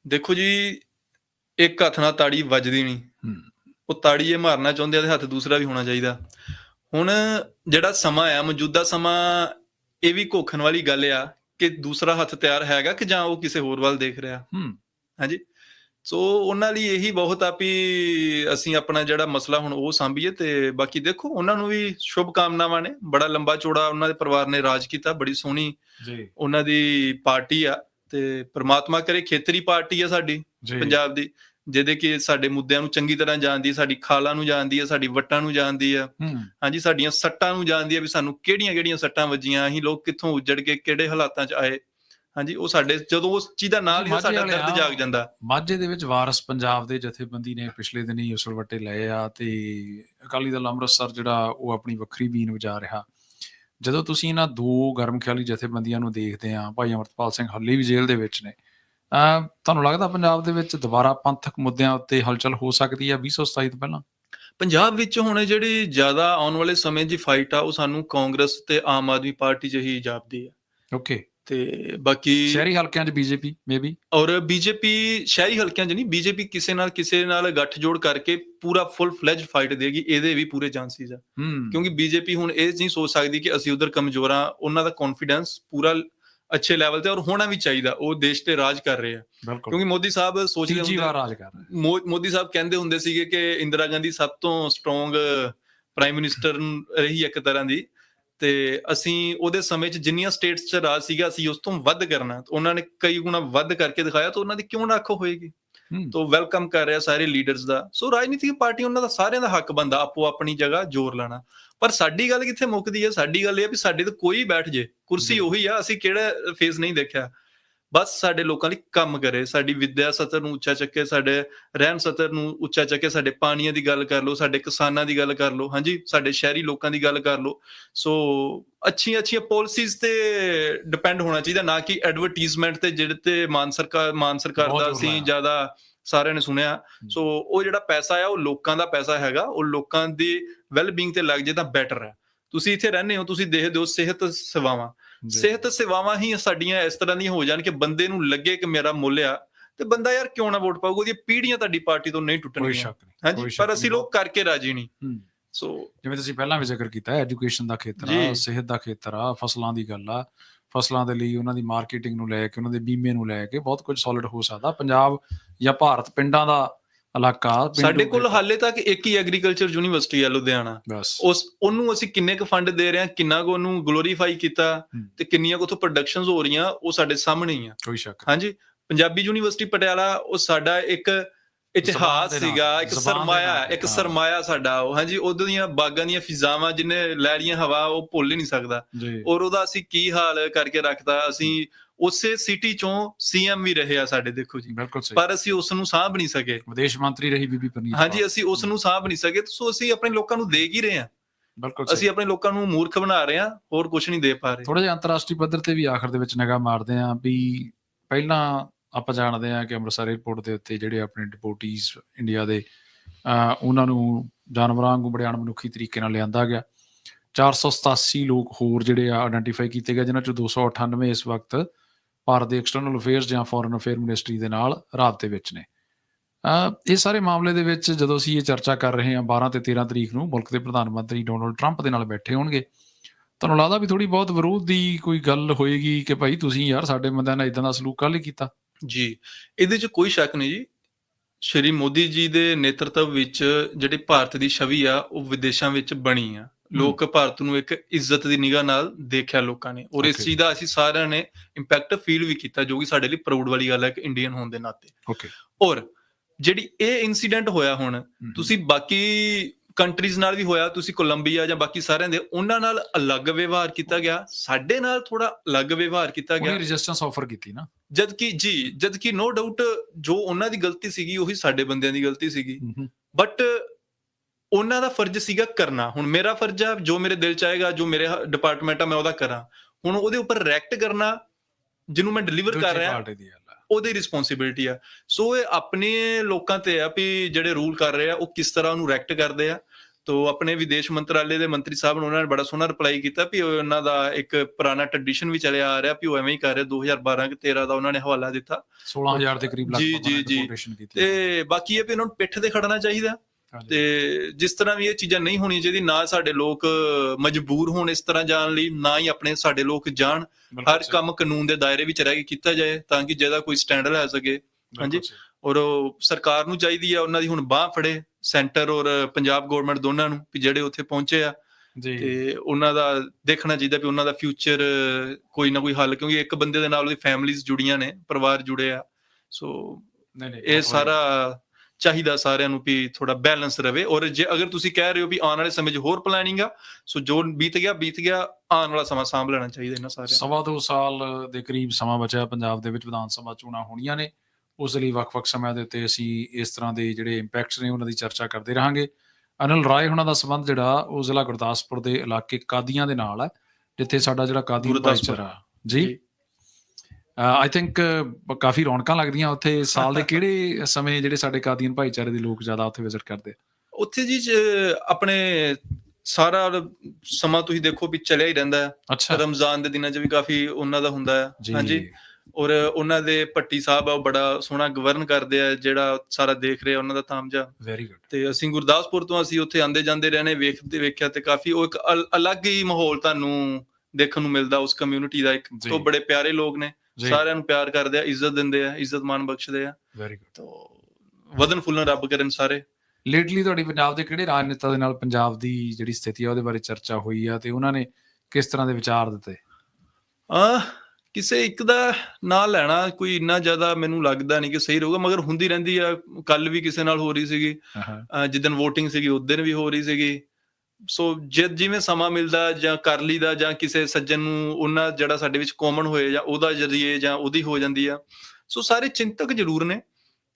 ਦੇਖੋ ਜੀ ਇੱਕ ਹੱਥ ਨਾਲ ਤਾੜੀ ਵੱਜਦੀ ਨਹੀਂ। ਹੂੰ। ਉਹ ਤਾੜੀ ਇਹ ਮਾਰਨਾ ਚਾਹੁੰਦੇ ਆ ਤੇ ਹੱਥ ਦੂਸਰਾ ਵੀ ਹੋਣਾ ਚਾਹੀਦਾ। ਹੁਣ ਜਿਹੜਾ ਸਮਾਂ ਆ ਮੌਜੂਦਾ ਸਮਾਂ ਇਹ ਵੀ ਘੋਖਣ ਵਾਲੀ ਗੱਲ ਆ ਕਿ ਦੂਸਰਾ ਹੱਥ ਤਿਆਰ ਹੈਗਾ ਕਿ ਜਾਂ ਉਹ ਕਿਸੇ ਹੋਰ ਵੱਲ ਦੇਖ ਰਿਹਾ। ਹੂੰ। ਹਾਂਜੀ। ਸੋ ਉਹਨਾਂ ਲਈ ਇਹੀ ਬਹੁਤ ਆ ਵੀ ਅਸੀਂ ਆਪਣਾ ਜਿਹੜਾ ਮਸਲਾ ਹੁਣ ਉਹ ਸੰਭੀਏ ਤੇ ਬਾਕੀ ਦੇਖੋ ਉਹਨਾਂ ਨੂੰ ਵੀ ਸ਼ੁਭ ਕਾਮਨਾਵਾਂ ਨੇ। ਬੜਾ ਲੰਬਾ ਚੌੜਾ ਉਹਨਾਂ ਦੇ ਪਰਿਵਾਰ ਨੇ ਰਾਜ ਕੀਤਾ ਬੜੀ ਸੋਹਣੀ ਜੀ। ਉਹਨਾਂ ਦੀ ਪਾਰਟੀ ਆ ਤੇ ਪ੍ਰਮਾਤਮਾ ਕਰੇ ਖੇਤਰੀ ਪਾਰਟੀ ਆ ਸਾਡੀ ਜੀ। ਪੰਜਾਬ ਦੀ। ਜਿਹਦੇ ਕਿ ਸਾਡੇ ਮੁੱਦਿਆਂ ਨੂੰ ਚੰਗੀ ਤਰ੍ਹਾਂ ਜਾਣਦੀ ਹੈ ਸਾਡੀ ਖਾਲਾਂ ਨੂੰ ਜਾਣਦੀ ਹੈ ਸਾਡੀ ਵੱਟਾਂ ਨੂੰ ਜਾਣਦੀ ਹੈ। ਹੂੰ। ਹਾਂਜੀ ਸਾਡੀਆਂ ਸੱਟਾਂ ਨੂੰ ਜਾਣਦੀ ਹੈ ਵੀ ਸਾਨੂੰ ਕਿਹੜੀਆਂ-ਕਿਹੜੀਆਂ ਸੱਟਾਂ ਵੱਜੀਆਂ ਅਸੀਂ ਲੋਕ ਕਿੱਥੋਂ ਉੱਜੜ ਕੇ ਕਿਹੜੇ ਹਾਲਾਤਾਂ 'ਚ ਆਏ। ਹਾਂਜੀ ਉਹ ਸਾਡੇ ਜਦੋਂ ਉਸ ਚੀਜ਼ ਦਾ ਨਾਲ ਹੀ ਸਾਡਾ ਦਰਦ। ਜਾਗ ਜਾਂਦਾ। ਮਾਝੇ ਦੇ ਵਿੱਚ ਵਾਰਸ ਪੰਜਾਬ ਦੇ ਜਥੇਬੰਦੀ ਨੇ ਪਿਛਲੇ ਦਿਨੀ ਉਸਲਵੱਟੇ ਲਏ ਆ ਤੇ ਅਕਾਲੀ ਦਲ ਅੰਮ੍ਰਿਤਸਰ ਜਿਹੜਾ ਉਹ ਆਪਣੀ ਵੱਖਰੀ ਬੀਨ ਵਜਾ ਰਿਹਾ। ਜਦੋਂ ਤੁਸੀਂ ਇਹਨਾਂ ਦੋ ਗਰਮ ਖਿਆਲੀ ਜਥੇਬੰਦੀਆਂ ਨੂੰ ਦੇਖਦੇ ਆ ਭਾਈ ਅਮਰਤਪਾਲ ਸਿੰਘ ਹੱਲੀ ਵੀ ਜੇਲ੍ਹ ਦੇ ਵਿੱਚ ਨੇ ਤੁਹਾਨੂੰ ਲੱਗਦਾ ਪੰਜਾਬ ਦੇ ਵਿੱਚ ਦੁਬਾਰਾ ਪੰਥਕ ਮੁੱਦਿਆਂ ਉੱਤੇ ਹਲਚਲ ਹੋ ਸਕਦੀ ਹੈ 2027 ਤੋਂ ਪਹਿਲਾਂ? ਪੰਜਾਬ ਵਿੱਚ ਹੁਣ ਜਿਹੜੀ ਜ਼ਿਆਦਾ ਆਉਣ ਵਾਲੇ ਸਮੇਂ ਦੀ ਫਾਈਟ ਆ ਉਹ ਸਾਨੂੰ ਕਾਂਗਰਸ ਤੇ ਆਮ ਆਦਮੀ ਪਾਰਟੀ 'ਚ ਹੀ ਜਾਪਦੀ ਹੈ ਓਕੇ। ਤੇ ਬਾਕੀ ਸ਼ਹਿਰੀ ਹਲਕਿਆਂ 'ਚ ਬੀਜੇਪੀ ਮੇਬੀ ਔਰ ਬੀਜੇਪੀ ਸ਼ਹਿਰੀ ਹਲਕਿਆਂ 'ਚ ਨਹੀਂ ਬੀਜੇਪੀ ਕਿਸੇ ਨਾਲ ਕਿਸੇ ਨਾਲ ਗੱਠਜੋੜ ਕਰਕੇ ਪੂਰਾ ਫੁੱਲ ਫਲੈਜ ਫਾਈਟ ਦੇਗੀ ਇਹਦੇ ਵੀ ਪੂਰੇ ਚਾਂਸਿਸ ਆ। ਕਿਉਂਕਿ ਬੀਜੇਪੀ ਹੁਣ ਇਹ ਨਹੀਂ ਸੋਚ ਸਕਦੀ ਕਿ ਅਸੀਂ ਉਧਰ ਕਮਜ਼ੋਰ ਆ ਉਹਨਾਂ ਦਾ ਕੌਨਫੀਡੈਂਸ ਪੂਰਾ ਅੱਛੇ ਲੈਵਲ ਤੇ ਔਰ ਹੋਣਾ ਵੀ ਚਾਹੀਦਾ ਉਹ ਦੇਸ਼ ਤੇ ਰਾਜ ਕਰ ਰਹੇ ਆ। ਕਿਉਂਕਿ ਮੋਦੀ ਸਾਹਿਬ ਸੋਚਦੇ ਤੀਜੀ ਹੁੰਦੇ ਰਾਜ ਕਰ ਰਹੇ ਮੋਦੀ ਸਾਹਿਬ ਕਹਿੰਦੇ ਹੁੰਦੇ ਸੀਗੇ ਕਿ ਇੰਦਰਾ ਗਾਂਧੀ ਸਭ ਤੋਂ ਸਟਰੋਂਗ ਪ੍ਰਾਈਮ ਮਿਨਿਸਟਰ ਰਹੀ ਇੱਕ ਤਰ੍ਹਾਂ ਦੀ। ਤੇ ਅਸੀਂ ਉਹਦੇ ਸਮੇਂ 'ਚ ਜਿੰਨੀਆਂ ਸਟੇਟਸ 'ਚ ਰਾਜ ਸੀਗਾ ਅਸੀਂ ਉਸ ਤੋਂ ਵੱਧ ਕਰਨਾ। ਉਹਨਾਂ ਨੇ ਕਈ ਗੁਣਾ ਵੱਧ ਕਰਕੇ ਦਿਖਾਇਆ ਤਾਂ ਉਹਨਾਂ ਦੀ ਕਿਉਂ ਨਾ ਅੱਖ ਹੋਏਗੀ? ਤੋਂ ਵੈਲਕਮ ਕਰ ਰਿਹਾ ਸਾਰੇ ਲੀਡਰਸ ਦਾ। ਸੋ ਰਾਜਨੀਤਿਕ ਪਾਰਟੀ ਉਹਨਾਂ ਦਾ ਸਾਰਿਆਂ ਦਾ ਹੱਕ ਬੰਦਾ ਆਪੋ ਆਪਣੀ ਜਗ੍ਹਾ ਜ਼ੋਰ ਲਾਣਾ। ਪਰ ਸਾਡੀ ਗੱਲ ਕਿੱਥੇ ਮੁੱਕਦੀ ਹੈ? ਸਾਡੀ ਗੱਲ ਇਹ ਵੀ ਸਾਡੇ ਤੇ ਕੋਈ ਬੈਠ ਜੇ। ਕੁਰਸੀ। ਉਹੀ ਆ ਅਸੀਂ ਕਿਹੜਾ ਫੇਸ ਨਹੀਂ ਦੇਖਿਆ। ਬਸ ਸਾਡੇ ਲੋਕਾਂ ਲਈ ਕੰਮ ਕਰੇ ਸਾਡੀ ਵਿੱਦਿਆ ਸਤਰ ਨੂੰ ਉੱਚਾ ਚੱਕੇ ਸਾਡੇ ਰਹਿਣ ਸਤਰ ਨੂੰ ਉੱਚਾ ਚੱਕੇ ਸਾਡੇ ਪਾਣੀਆਂ ਦੀ ਗੱਲ ਕਰ ਲਓ ਸਾਡੇ ਕਿਸਾਨਾਂ ਦੀ ਗੱਲ ਕਰ ਲਓ ਹਾਂਜੀ ਸਾਡੇ ਸ਼ਹਿਰੀ ਲੋਕਾਂ ਦੀ ਗੱਲ ਕਰ ਲਓ ਸੋ ਅੱਛੀਆਂ ਅੱਛੀਆਂ ਪਾਲਿਸੀਜ਼ ਤੇ ਡਿਪੈਂਡ ਹੋਣਾ ਚਾਹੀਦਾ ਨਾ ਕਿ ਐਡਵਰਟਾਈਜ਼ਮੈਂਟ ਤੇ ਜਿਹੜੇ ਤੇ ਮਾਨ ਸਰਕਾਰ ਮਾਨ ਸਰਕਾਰ ਦਾ ਅਸੀਂ। ਜ਼ਿਆਦਾ ਸਾਰਿਆਂ ਨੇ ਸੁਣਿਆ ਸੋ ਉਹ ਜਿਹੜਾ ਪੈਸਾ ਆ ਉਹ ਲੋਕਾਂ ਦਾ ਪੈਸਾ ਹੈਗਾ ਉਹ ਲੋਕਾਂ ਦੀ ਵੈਲਬੀਇੰਗ ਤੇ ਲੱਗ ਜੇ ਤਾਂ ਬੈਟਰ ਹੈ ਤੁਸੀਂ ਇੱਥੇ ਰਹਿੰਦੇ ਹੋ ਤੁਸੀਂ ਦੇਖਦੇ ਹੋ ਸਿਹਤ ਸੇਵਾਵਾਂ। ਸਿਹਤ ਸੇਵਾਵਾਂ ਹੀ ਸਾਡੀਆਂ ਇਸ ਤਰ੍ਹਾਂ ਦੀਆਂ ਹੋ ਜਾਣ ਕਿ ਬੰਦੇ ਨੂੰ ਲੱਗੇ ਕਿ ਮੇਰਾ ਮੁੱਲ ਆ ਤੇ ਬੰਦਾ ਯਾਰ ਕਿਉਂ ਨਾ ਵੋਟ ਪਾਊਗਾ? ਉਹਦੀਆਂ ਪੀੜ੍ਹੀਆਂ ਤੁਹਾਡੀ ਪਾਰਟੀ ਤੋਂ ਨਹੀਂ ਟੁੱਟਣਗੀਆਂ। ਹਾਂਜੀ ਪਰ ਅਸੀਂ। ਲੋਕ ਕਰਕੇ ਰਾਜੀ ਨਹੀਂ। ਸੋ ਜਿਵੇਂ ਤੁਸੀਂ ਪਹਿਲਾਂ ਵੀ ਜ਼ਿਕਰ ਕੀਤਾ ਐਜੂਕੇਸ਼ਨ ਦਾ ਖੇਤਰ ਆ। ਸਿਹਤ ਦਾ ਖੇਤਰ ਆ ਫਸਲਾਂ ਦੀ ਗੱਲ ਆ। ਫਸਲਾਂ ਦੇ ਲਈ ਉਹਨਾਂ ਦੀ ਮਾਰਕੀਟਿੰਗ ਨੂੰ ਲੈ ਕੇ ਉਹਨਾਂ ਦੇ ਬੀਮੇ ਨੂੰ ਲੈ ਕੇ ਬਹੁਤ ਕੁਝ ਸੋਲਿਡ ਹੋ ਸਕਦਾ। ਪੰਜਾਬ ਜਾਂ ਭਾਰਤ ਪਿੰਡਾਂ ਦਾ ਇਲਾਕਾ ਸਾਡੇ ਕੋਲ। ਹਾਲੇ ਤੱਕ ਇੱਕ ਹੀ ਐਗਰੀਕਲਚਰ ਯੂਨੀਵਰਸਿਟੀ ਹੈ ਲੁਧਿਆਣਾ। ਉਸ ਉਹਨੂੰ ਅਸੀਂ ਕਿੰਨੇ ਕੁ ਫੰਡ ਦੇ ਰਹੇ ਹਾਂ ਕਿੰਨਾ ਕੁ ਉਹਨੂੰ ਗਲੋਰੀਫਾਈ ਕੀਤਾ। ਤੇ ਕਿੰਨੀਆਂ ਕੁ ਉਥੋਂ ਪ੍ਰੋਡਕਸ਼ਨਸ ਹੋ ਰਹੀਆਂ ਉਹ ਸਾਡੇ ਸਾਹਮਣੇ ਹੀ ਆ। ਕੋਈ ਸ਼ੱਕ ਹਾਂਜੀ? ਪੰਜਾਬੀ ਯੂਨੀਵਰਸਿਟੀ ਪਟਿਆਲਾ ਉਹ ਸਾਡਾ ਇੱਕ ਇਤਿਹਾਸ ਸੀਗਾ ਇੱਕ ਸਰਮਾਇਆ ਇੱਕ। ਸਰਮਾਇਆ ਸਾਡਾ ਉਹ। ਹਾਂਜੀ ਉਦੋਂ ਦੀਆਂ ਬਾਗਾਂ ਦੀਆਂ ਫਿਜ਼ਾਵਾਂ ਜਿਹਨੇ ਲੈ ਲੀਆਂ ਹਵਾ ਉਹ ਭੁੱਲ ਹੀ ਨਹੀਂ ਸਕਦਾ। ਔਰ ਉਹਦਾ ਅਸੀਂ ਕੀ ਹਾਲ ਕਰਕੇ ਰੱਖਤਾ? ਅਸੀਂ ਉਸੇ ਸਿਟੀ ਚੋਂ ਸੀਐਮ ਵੀ ਰਹੇ ਆ ਸਾਡੇ ਦੇਖੋ ਜੀ। ਬਿਲਕੁਲ ਸਹੀ। ਪਰ ਅਸੀਂ ਉਸ ਨੂੰ ਸਾਂਭ ਨਹੀਂ ਸਕੇ। ਵਿਦੇਸ਼ ਮੰਤਰੀ ਰਹੀ ਬੀਬੀ ਪਰਨੀਤ ਹਾਂਜੀ ਅਸੀਂ ਉਸ ਨੂੰ ਸਾਂਭ ਨਹੀਂ ਸਕੇ ਸੋ ਅਸੀਂ ਆਪਣੇ ਲੋਕਾਂ ਨੂੰ ਦੇ ਹੀ ਰਹੇ ਹਾਂ ਬਿਲਕੁਲ ਅਸੀਂ ਆਪਣੇ ਲੋਕਾਂ ਨੂੰ ਮੂਰਖ ਬਣਾ ਰਹੇ ਹਾਂ ਹੋਰ ਕੁਝ ਨਹੀਂ ਦੇ ਪਾ ਰਹੇ। ਥੋੜਾ ਜਿਹਾ ਅੰਤਰਰਾਸ਼ਟਰੀ ਪੱਧਰ ਤੇ ਵੀ ਆਖਰ ਦੇ ਵਿੱਚ ਨਿਗਾਹ ਮਾਰਦੇ ਆਂ ਵੀ ਪਹਿਲਾਂ ਆਪਾਂ ਜਾਣਦੇ ਆਂ ਕਿ ਅੰਮ੍ਰਿਤਸਰ 에ਅਰਪੋਰਟ ਦੇ ਉੱਤੇ ਜਿਹੜੇ ਆਪਣੇ ਡਿਪੋਟੀਜ਼ ਇੰਡੀਆ ਦੇ ਉਹਨਾਂ ਨੂੰ ਜਾਨਵਰਾਂ ਵਾਂਗੂ ਬੜੇ ਅਣਮਨੁੱਖੀ ਤਰੀਕੇ ਨਾਲ ਲਿਆਂਦਾ ਗਿਆ। 487 ਲੋਕ ਹੋਰ ਜਿਹੜੇ ਆ ਆਇਡੈਂਟੀਫਾਈ ਕੀਤੇ ਗਏ ਜਿਨ੍ਹਾਂ ਚੋਂ 298 ਇਸ ਵਕਤ ਭਾਰਤ ਦੇ ਐਕਸਟਰਨਲ ਅਫੇਅਰਸ ਜਾਂ ਫੋਰਨ ਅਫੇਅਰ ਮਿਨਿਸਟਰੀ ਦੇ ਨਾਲ ਰਾਬਤੇ ਵਿੱਚ ਨੇ। ਇਹ ਸਾਰੇ ਮਾਮਲੇ ਦੇ ਵਿੱਚ ਜਦੋਂ ਅਸੀਂ ਇਹ ਚਰਚਾ ਕਰ ਰਹੇ ਹਾਂ 12 ਤੇ 13 ਤਰੀਕ ਨੂੰ ਮੁਲਕ ਦੇ ਪ੍ਰਧਾਨ ਮੰਤਰੀ ਡੋਨਲਡ ਟਰੰਪ ਦੇ ਨਾਲ ਬੈਠੇ ਹੋਣਗੇ, ਤੁਹਾਨੂੰ ਲੱਗਦਾ ਵੀ ਥੋੜੀ ਬਹੁਤ ਵਿਰੋਧ ਦੀ ਕੋਈ ਗੱਲ ਹੋਏਗੀ ਕਿ ਭਾਈ ਤੁਸੀਂ ਯਾਰ ਸਾਡੇ ਬੰਦਿਆਂ ਨਾਲ ਇਦਾਂ ਦਾ ਸਲੂਕ ਕੱਲ ਕੀਤਾ? ਜੀ, ਇਹਦੇ 'ਚ ਕੋਈ ਸ਼ੱਕ ਨਹੀਂ ਜੀ। ਸ਼੍ਰੀ ਮੋਦੀ ਜੀ ਦੇ ਨੇਤਰਤਵ ਵਿੱਚ ਜਿਹੜੀ ਭਾਰਤ ਦੀ ਛਵੀ ਆ, ਉਹ ਵਿਦੇਸ਼ਾਂ ਵਿੱਚ ਬਣੀ ਆ। ਲੋਕ ਭਾਰਤ ਨੂੰ ਇੱਕ ਇੱਜ਼ਤ ਦੀ ਨਿਗਾਹ ਨਾਲ ਦੇਖਿਆ ਲੋਕਾਂ ਨੇ ਔਰ ਇਸ. ਚੀਜ਼ ਦਾ ਅਸੀਂ ਸਾਰਿਆਂ ਨੇ ਇੰਪੈਕਟ ਫੀਲ ਵੀ ਕੀਤਾ ਜੋ ਕਿ ਸਾਡੇ ਲਈ ਪ੍ਰਾਊਡ ਵਾਲੀ ਗੱਲ ਹੈ ਕਿ ਇੰਡੀਅਨ ਹੋਣ ਦੇ ਨਾਤੇ। ਓਕੇ ਔਰ ਜਿਹੜੀ ਇਹ ਇਨਸੀਡੈਂਟ ਹੋਇਆ ਹੁਣ ਤੁਸੀਂ ਬਾਕੀ ਕੰਟਰੀਜ਼ ਨਾਲ ਵੀ ਹੋਇਆ ਤੁਸੀਂ ਕੋਲੰਬੀਆ ਜਾਂ ਬਾਕੀ ਸਾਰਿਆਂ ਦੇ ਉਹਨਾਂ ਨਾਲ ਅਲੱਗ ਵਿਵਹਾਰ ਕੀਤਾ ਗਿਆ ਸਾਡੇ ਨਾਲ ਥੋੜਾ ਅਲੱਗ ਵਿਵਹਾਰ ਕੀਤਾ ਗਿਆ। ਉਹਨੇ ਰੈਜ਼ਿਸਟੈਂਸ ਆਫਰ ਕੀਤੀ ਨਾ। ਜਦ ਕਿ ਜੀ ਜਦ ਕਿ ਨੋ ਡਾਊਟ ਜੋ ਉਹਨਾਂ ਦੀ ਗਲਤੀ ਸੀਗੀ ਉਹੀ ਸਾਡੇ ਬੰਦਿਆਂ ਦੀ ਗਲਤੀ ਸੀਗੀ। ਬਟ ਉਹਨਾਂ ਦਾ ਫਰਜ਼ ਸੀਗਾ ਕਰਨਾ। ਹੁਣ ਮੇਰਾ ਫਰਜ਼ ਆ ਜੋ ਮੇਰੇ ਦਿਲ ਚ ਆਏਗਾ ਜੋ ਮੇਰੇ ਡਿਪਾਰਟਮੈਂਟ ਆ ਮੈਂ ਉਹਦਾ ਕਰਾਂ। ਹੁਣ ਉਹਦੇ ਉੱਪਰ ਰਿਐਕਟ ਕਰਨਾ ਜਿਹਨੂੰ ਮੈਂ ਡਿਲੀਵਰ ਕਰ ਰਿਹਾ ਉਹਦੀ ਰਿਸਪੌਂਸਿਬਿਲਟੀ ਆ। ਸੋ ਇਹ ਆਪਣੇ ਲੋਕਾਂ ਤੇ ਆ ਵੀ ਜਿਹੜੇ ਰੂਲ ਕਰ ਰਹੇ ਆ ਉਹ ਕਿਸ ਤਰ੍ਹਾਂ ਉਹਨੂੰ ਰੈਕਟ ਕਰਦੇ ਆ। ਤੋ ਆਪਣੇ ਵਿਦੇਸ਼ ਮੰਤਰਾਲੇ ਦੇ ਮੰਤਰੀ ਸਾਹਿਬ ਨੇ ਉਹਨਾਂ ਨੇ ਬੜਾ ਸੋਹਣਾ ਰਿਪਲਾਈ ਕੀਤਾ ਵੀ ਉਹ ਉਹਨਾਂ ਦਾ ਇੱਕ ਪੁਰਾਣਾ ਟ੍ਰੈਡੀਸ਼ਨ ਵੀ ਚੱਲਿਆ ਆ ਰਿਹਾ ਵੀ ਉਹ ਐਵੇਂ ਹੀ ਕਰ ਰਹੇ। 2012 ਕਿ 13 ਦਾ ਉਹਨਾਂ ਨੇ ਹਵਾਲਾ ਦਿੱਤਾ। 16000 ਦੇ ਕਰੀਬ ਜੀ, ਲੱਖ ਜੀ, ਜੀ। ਕੀਤੀ ਤੇ ਬਾਕੀ ਇਹ ਵੀ ਉਹਨਾਂ ਨੂੰ ਪਿੱਠ ਤੇ ਖੜਨਾ ਚਾਹੀਦਾ। ਤੇ ਜਿਸ ਤਰ੍ਹਾਂ ਵੀ ਇਹ ਚੀਜ਼ਾਂ ਨਹੀਂ ਹੋਣੀਆਂ ਚਾਹੀਦੀ ਨਾ ਸਾਡੇ ਲੋਕ ਮਜਬੂਰ ਹੋਣ ਇਸ ਤਰ੍ਹਾਂ ਜਾਣ ਲਈ ਨਾ ਹੀ ਆਪਣੇ ਸਾਡੇ ਲੋਕ ਜਾਣ। ਹਰ ਕੰਮ ਕਾਨੂੰਨ ਦੇ ਦਾਇਰੇ ਵਿੱਚ ਰਹਿ ਕੇ ਕੀਤਾ ਜਾਏ ਤਾਂ ਕਿ ਜਿਹਦਾ ਕੋਈ ਸਟੈਂਡ ਲੈ ਸਕੇ। ਹਾਂਜੀ। ਔਰ ਸਰਕਾਰ ਨੂੰ ਚਾਹੀਦੀ ਆ ਉਹਨਾਂ ਦੀ ਹੁਣ ਬਾਹ ਫੜੇ ਸੈਂਟਰ ਔਰ ਪੰਜਾਬ ਗਵਰਨਮੈਂਟ ਦੋਨਾਂ ਨੂੰ ਵੀ ਜਿਹੜੇ ਉੱਥੇ ਪਹੁੰਚੇ ਆ। ਜੀ। ਤੇ ਉਹਨਾਂ ਦਾ ਦੇਖਣਾ ਚਾਹੀਦਾ ਵੀ ਉਹਨਾਂ ਦਾ ਫਿਊਚਰ ਕੋਈ ਨਾ ਕੋਈ ਹੱਲ ਕਿਉਂਕਿ ਇੱਕ ਬੰਦੇ ਦੇ ਨਾਲ ਉਹਦੀ ਫੈਮਿਲੀਜ਼ ਜੁੜੀਆਂ ਨੇ ਪਰਿਵਾਰ ਜੁੜੇ ਆ। ਸੋ ਨਹੀਂ ਨਹੀਂ ਇਹ ਸਾਰਾ ਚਾਹੀਦਾ ਸਾਰਿਆਂ ਨੂੰ ਵੀ ਥੋੜਾ ਬੈਲੈਂਸ ਰਵੇ ਔਰ ਜੇ ਅਗਰ ਤੁਸੀਂ ਕਹਿ ਰਹੇ ਹੋ ਵੀ ਆਉਣ ਵਾਲੇ ਸਮੇਂ 'ਚ ਹੋਰ ਪਲੈਨਿੰਗ ਆ ਸੋ ਜੋ ਬੀਤ ਗਿਆ ਬੀਤ ਗਿਆ ਆਉਣ ਵਾਲਾ ਸਮਾਂ ਸਾਂਭ ਲੈਣਾ ਚਾਹੀਦਾ ਇਹਨਾਂ। ਸਾਰਿਆਂ ਸਵਾ ਦੋ ਸਾਲ ਦੇ ਕਰੀਬ ਸਮਾਂ ਬਚਿਆ ਪੰਜਾਬ ਦੇ ਵਿੱਚ ਵਿਧਾਨ ਸਭਾ ਚੋਣਾਂ ਹੋਣੀਆਂ ਨੇ ਉਸ ਲਈ ਵੱਖ-ਵੱਖ ਸਮਿਆਂ ਦੇ ਉੱਤੇ ਅਸੀਂ ਇਸ ਤਰ੍ਹਾਂ ਦੇ ਜਿਹੜੇ ਇੰਪੈਕਟਸ ਨੇ ਉਹਨਾਂ ਦੀ ਚਰਚਾ ਕਰਦੇ ਰਹਾਂਗੇ ਅਨਿਲ ਰਾਏ ਹੁਣਾਂ ਦਾ ਸੰਬੰਧ ਜਿਹੜਾ ਉਹ ਜ਼ਿਲ੍ਹਾ ਗੁਰਦਾਸਪੁਰ ਦੇ ਇਲਾਕੇ ਕਾਦੀਆਂ ਦੇ ਨਾਲ ਹੈ ਜਿੱਥੇ ਸਾਡਾ ਜਿਹੜਾ ਕਾਦੀ। ਭਾਈਚਾਰਾ ਜੀ। ਆਈ ਥਿੰਕ ਕਾਫੀ ਰੌਣਕਾਂ ਲੱਗਦੀਆਂ ਉੱਥੇ ਸਾਲ ਦੇ ਕਿਹੜੇ ਸਮੇਂ ਜਿਹੜੇ ਸਾਡੇ ਕਾਦੀਨ ਭਾਈਚਾਰੇ ਦੇ ਲੋਕ ਜ਼ਿਆਦਾ ਉੱਥੇ ਵਿਜ਼ਿਟ ਕਰਦੇ? ਉੱਥੇ ਜੀ ਆਪਣੇ ਸਾਰਾ ਸਮਾਂ ਤੁਸੀਂ ਦੇਖੋ ਵੀ ਚੱਲਿਆ ਹੀ ਰਹਿੰਦਾ ਹੈ। ਰਮਜ਼ਾਨ ਦੇ ਦਿਨਾਂ 'ਚ ਵੀ ਕਾਫੀ ਉਹਨਾਂ ਦਾ ਹੁੰਦਾ ਹੈ। ਹਾਂਜੀ। ਔਰ ਉਹਨਾਂ ਦੇ ਪੱਟੀ ਸਾਹਿਬ ਆ ਬੜਾ ਸੋਹਣਾ ਗਵਰਨ ਕਰਦੇ ਆ ਜਿਹੜਾ ਸਾਰਾ ਦੇਖ ਰਿਹਾ ਉਹਨਾਂ ਦਾ ਤਾਮਜਾ ਵੈਰੀ ਗੁੱਡ ਤੇ ਅਸੀਂ ਗੁਰਦਾਸਪੁਰ ਤੋਂ ਅਸੀਂ ਉੱਥੇ ਆਂਦੇ ਜਾਂਦੇ ਰਹੇ ਨੇ ਵੇਖਦੇ ਵੇਖਿਆ ਤੇ ਕਾਫੀ ਉਹ ਇੱਕ ਅਲ- ਅਲੱਗ ਹੀ ਮਾਹੌਲ ਤੁਹਾਨੂੰ ਦੇਖਣ ਨੂੰ ਮਿਲਦਾ ਉਸ ਕਮਿਊਨਿਟੀ ਦਾ ਇੱਕ। ਤੋਂ ਬੜੇ ਪਿਆਰੇ ਲੋਕ ਨੇ। ਸਾਰਿਆਂ ਨੂੰ ਪਿਆਰ ਕਰਦੇ ਆ ਇੱਜ਼ਤ ਦਿੰਦੇ ਆ ਇੱਜ਼ਤ ਮਾਨ ਬਖਸ਼ਦੇ ਆ। ਵੈਰੀ ਗੁੱਡ ਤੋ ਵਧਨ ਫੁੱਲਣ ਰੱਬ ਕਰਨ ਸਾਰੇ। ਲੇਟਲੀ ਤੁਹਾਡੀ ਪੰਜਾਬ ਦੇ ਕਿਹੜੇ ਰਾਜਨੇਤਾ ਦੇ ਨਾਲ ਪੰਜਾਬ ਦੀ ਜਿਹੜੀ ਸਥਿਤੀ ਆ ਉਹਦੇ ਬਾਰੇ ਚਰਚਾ ਹੋਈ ਆ ਤੇ ਉਹਨਾਂ ਨੇ ਕਿਸ ਤਰ੍ਹਾਂ ਦੇ ਵਿਚਾਰ ਦਿੱਤੇ? ਆ ਕਿਸੇ ਇੱਕ ਦਾ ਨਾਂ ਲੈਣਾ ਕੋਈ ਇੰਨਾ ਜ਼ਿਆਦਾ ਮੈਨੂੰ ਲੱਗਦਾ ਨਹੀਂ ਕਿ ਸਹੀ ਰਹੂਗਾ ਮਗਰ ਹੁੰਦੀ ਰਹਿੰਦੀ ਆ ਕੱਲ ਵੀ ਕਿਸੇ ਨਾਲ ਹੋ ਰਹੀ ਸੀਗੀ। ਜਿੱਦਣ VOTING ਸੀਗੀ ਉਸ ਦਿਨ ਵੀ ਹੋ ਰਹੀ ਸੀਗੀ। ਸੋ ਜੇ ਜਿਵੇਂ ਸਮਾਂ ਮਿਲਦਾ ਜਾਂ ਕਰ ਲਈਦਾ ਜਾਂ ਕਿਸੇ ਸੱਜਣ ਨੂੰ ਉਹਨਾਂ ਜਿਹੜਾ ਸਾਡੇ ਵਿੱਚ ਕਾਮਨ ਹੋਏ ਜਾਂ ਉਹਦਾ ਜਰੀਏ ਜਾਂ ਉਹਦੀ ਹੋ ਜਾਂਦੀ ਆ। ਸੋ ਸਾਰੇ ਚਿੰਤਕ ਜ਼ਰੂਰ ਨੇ।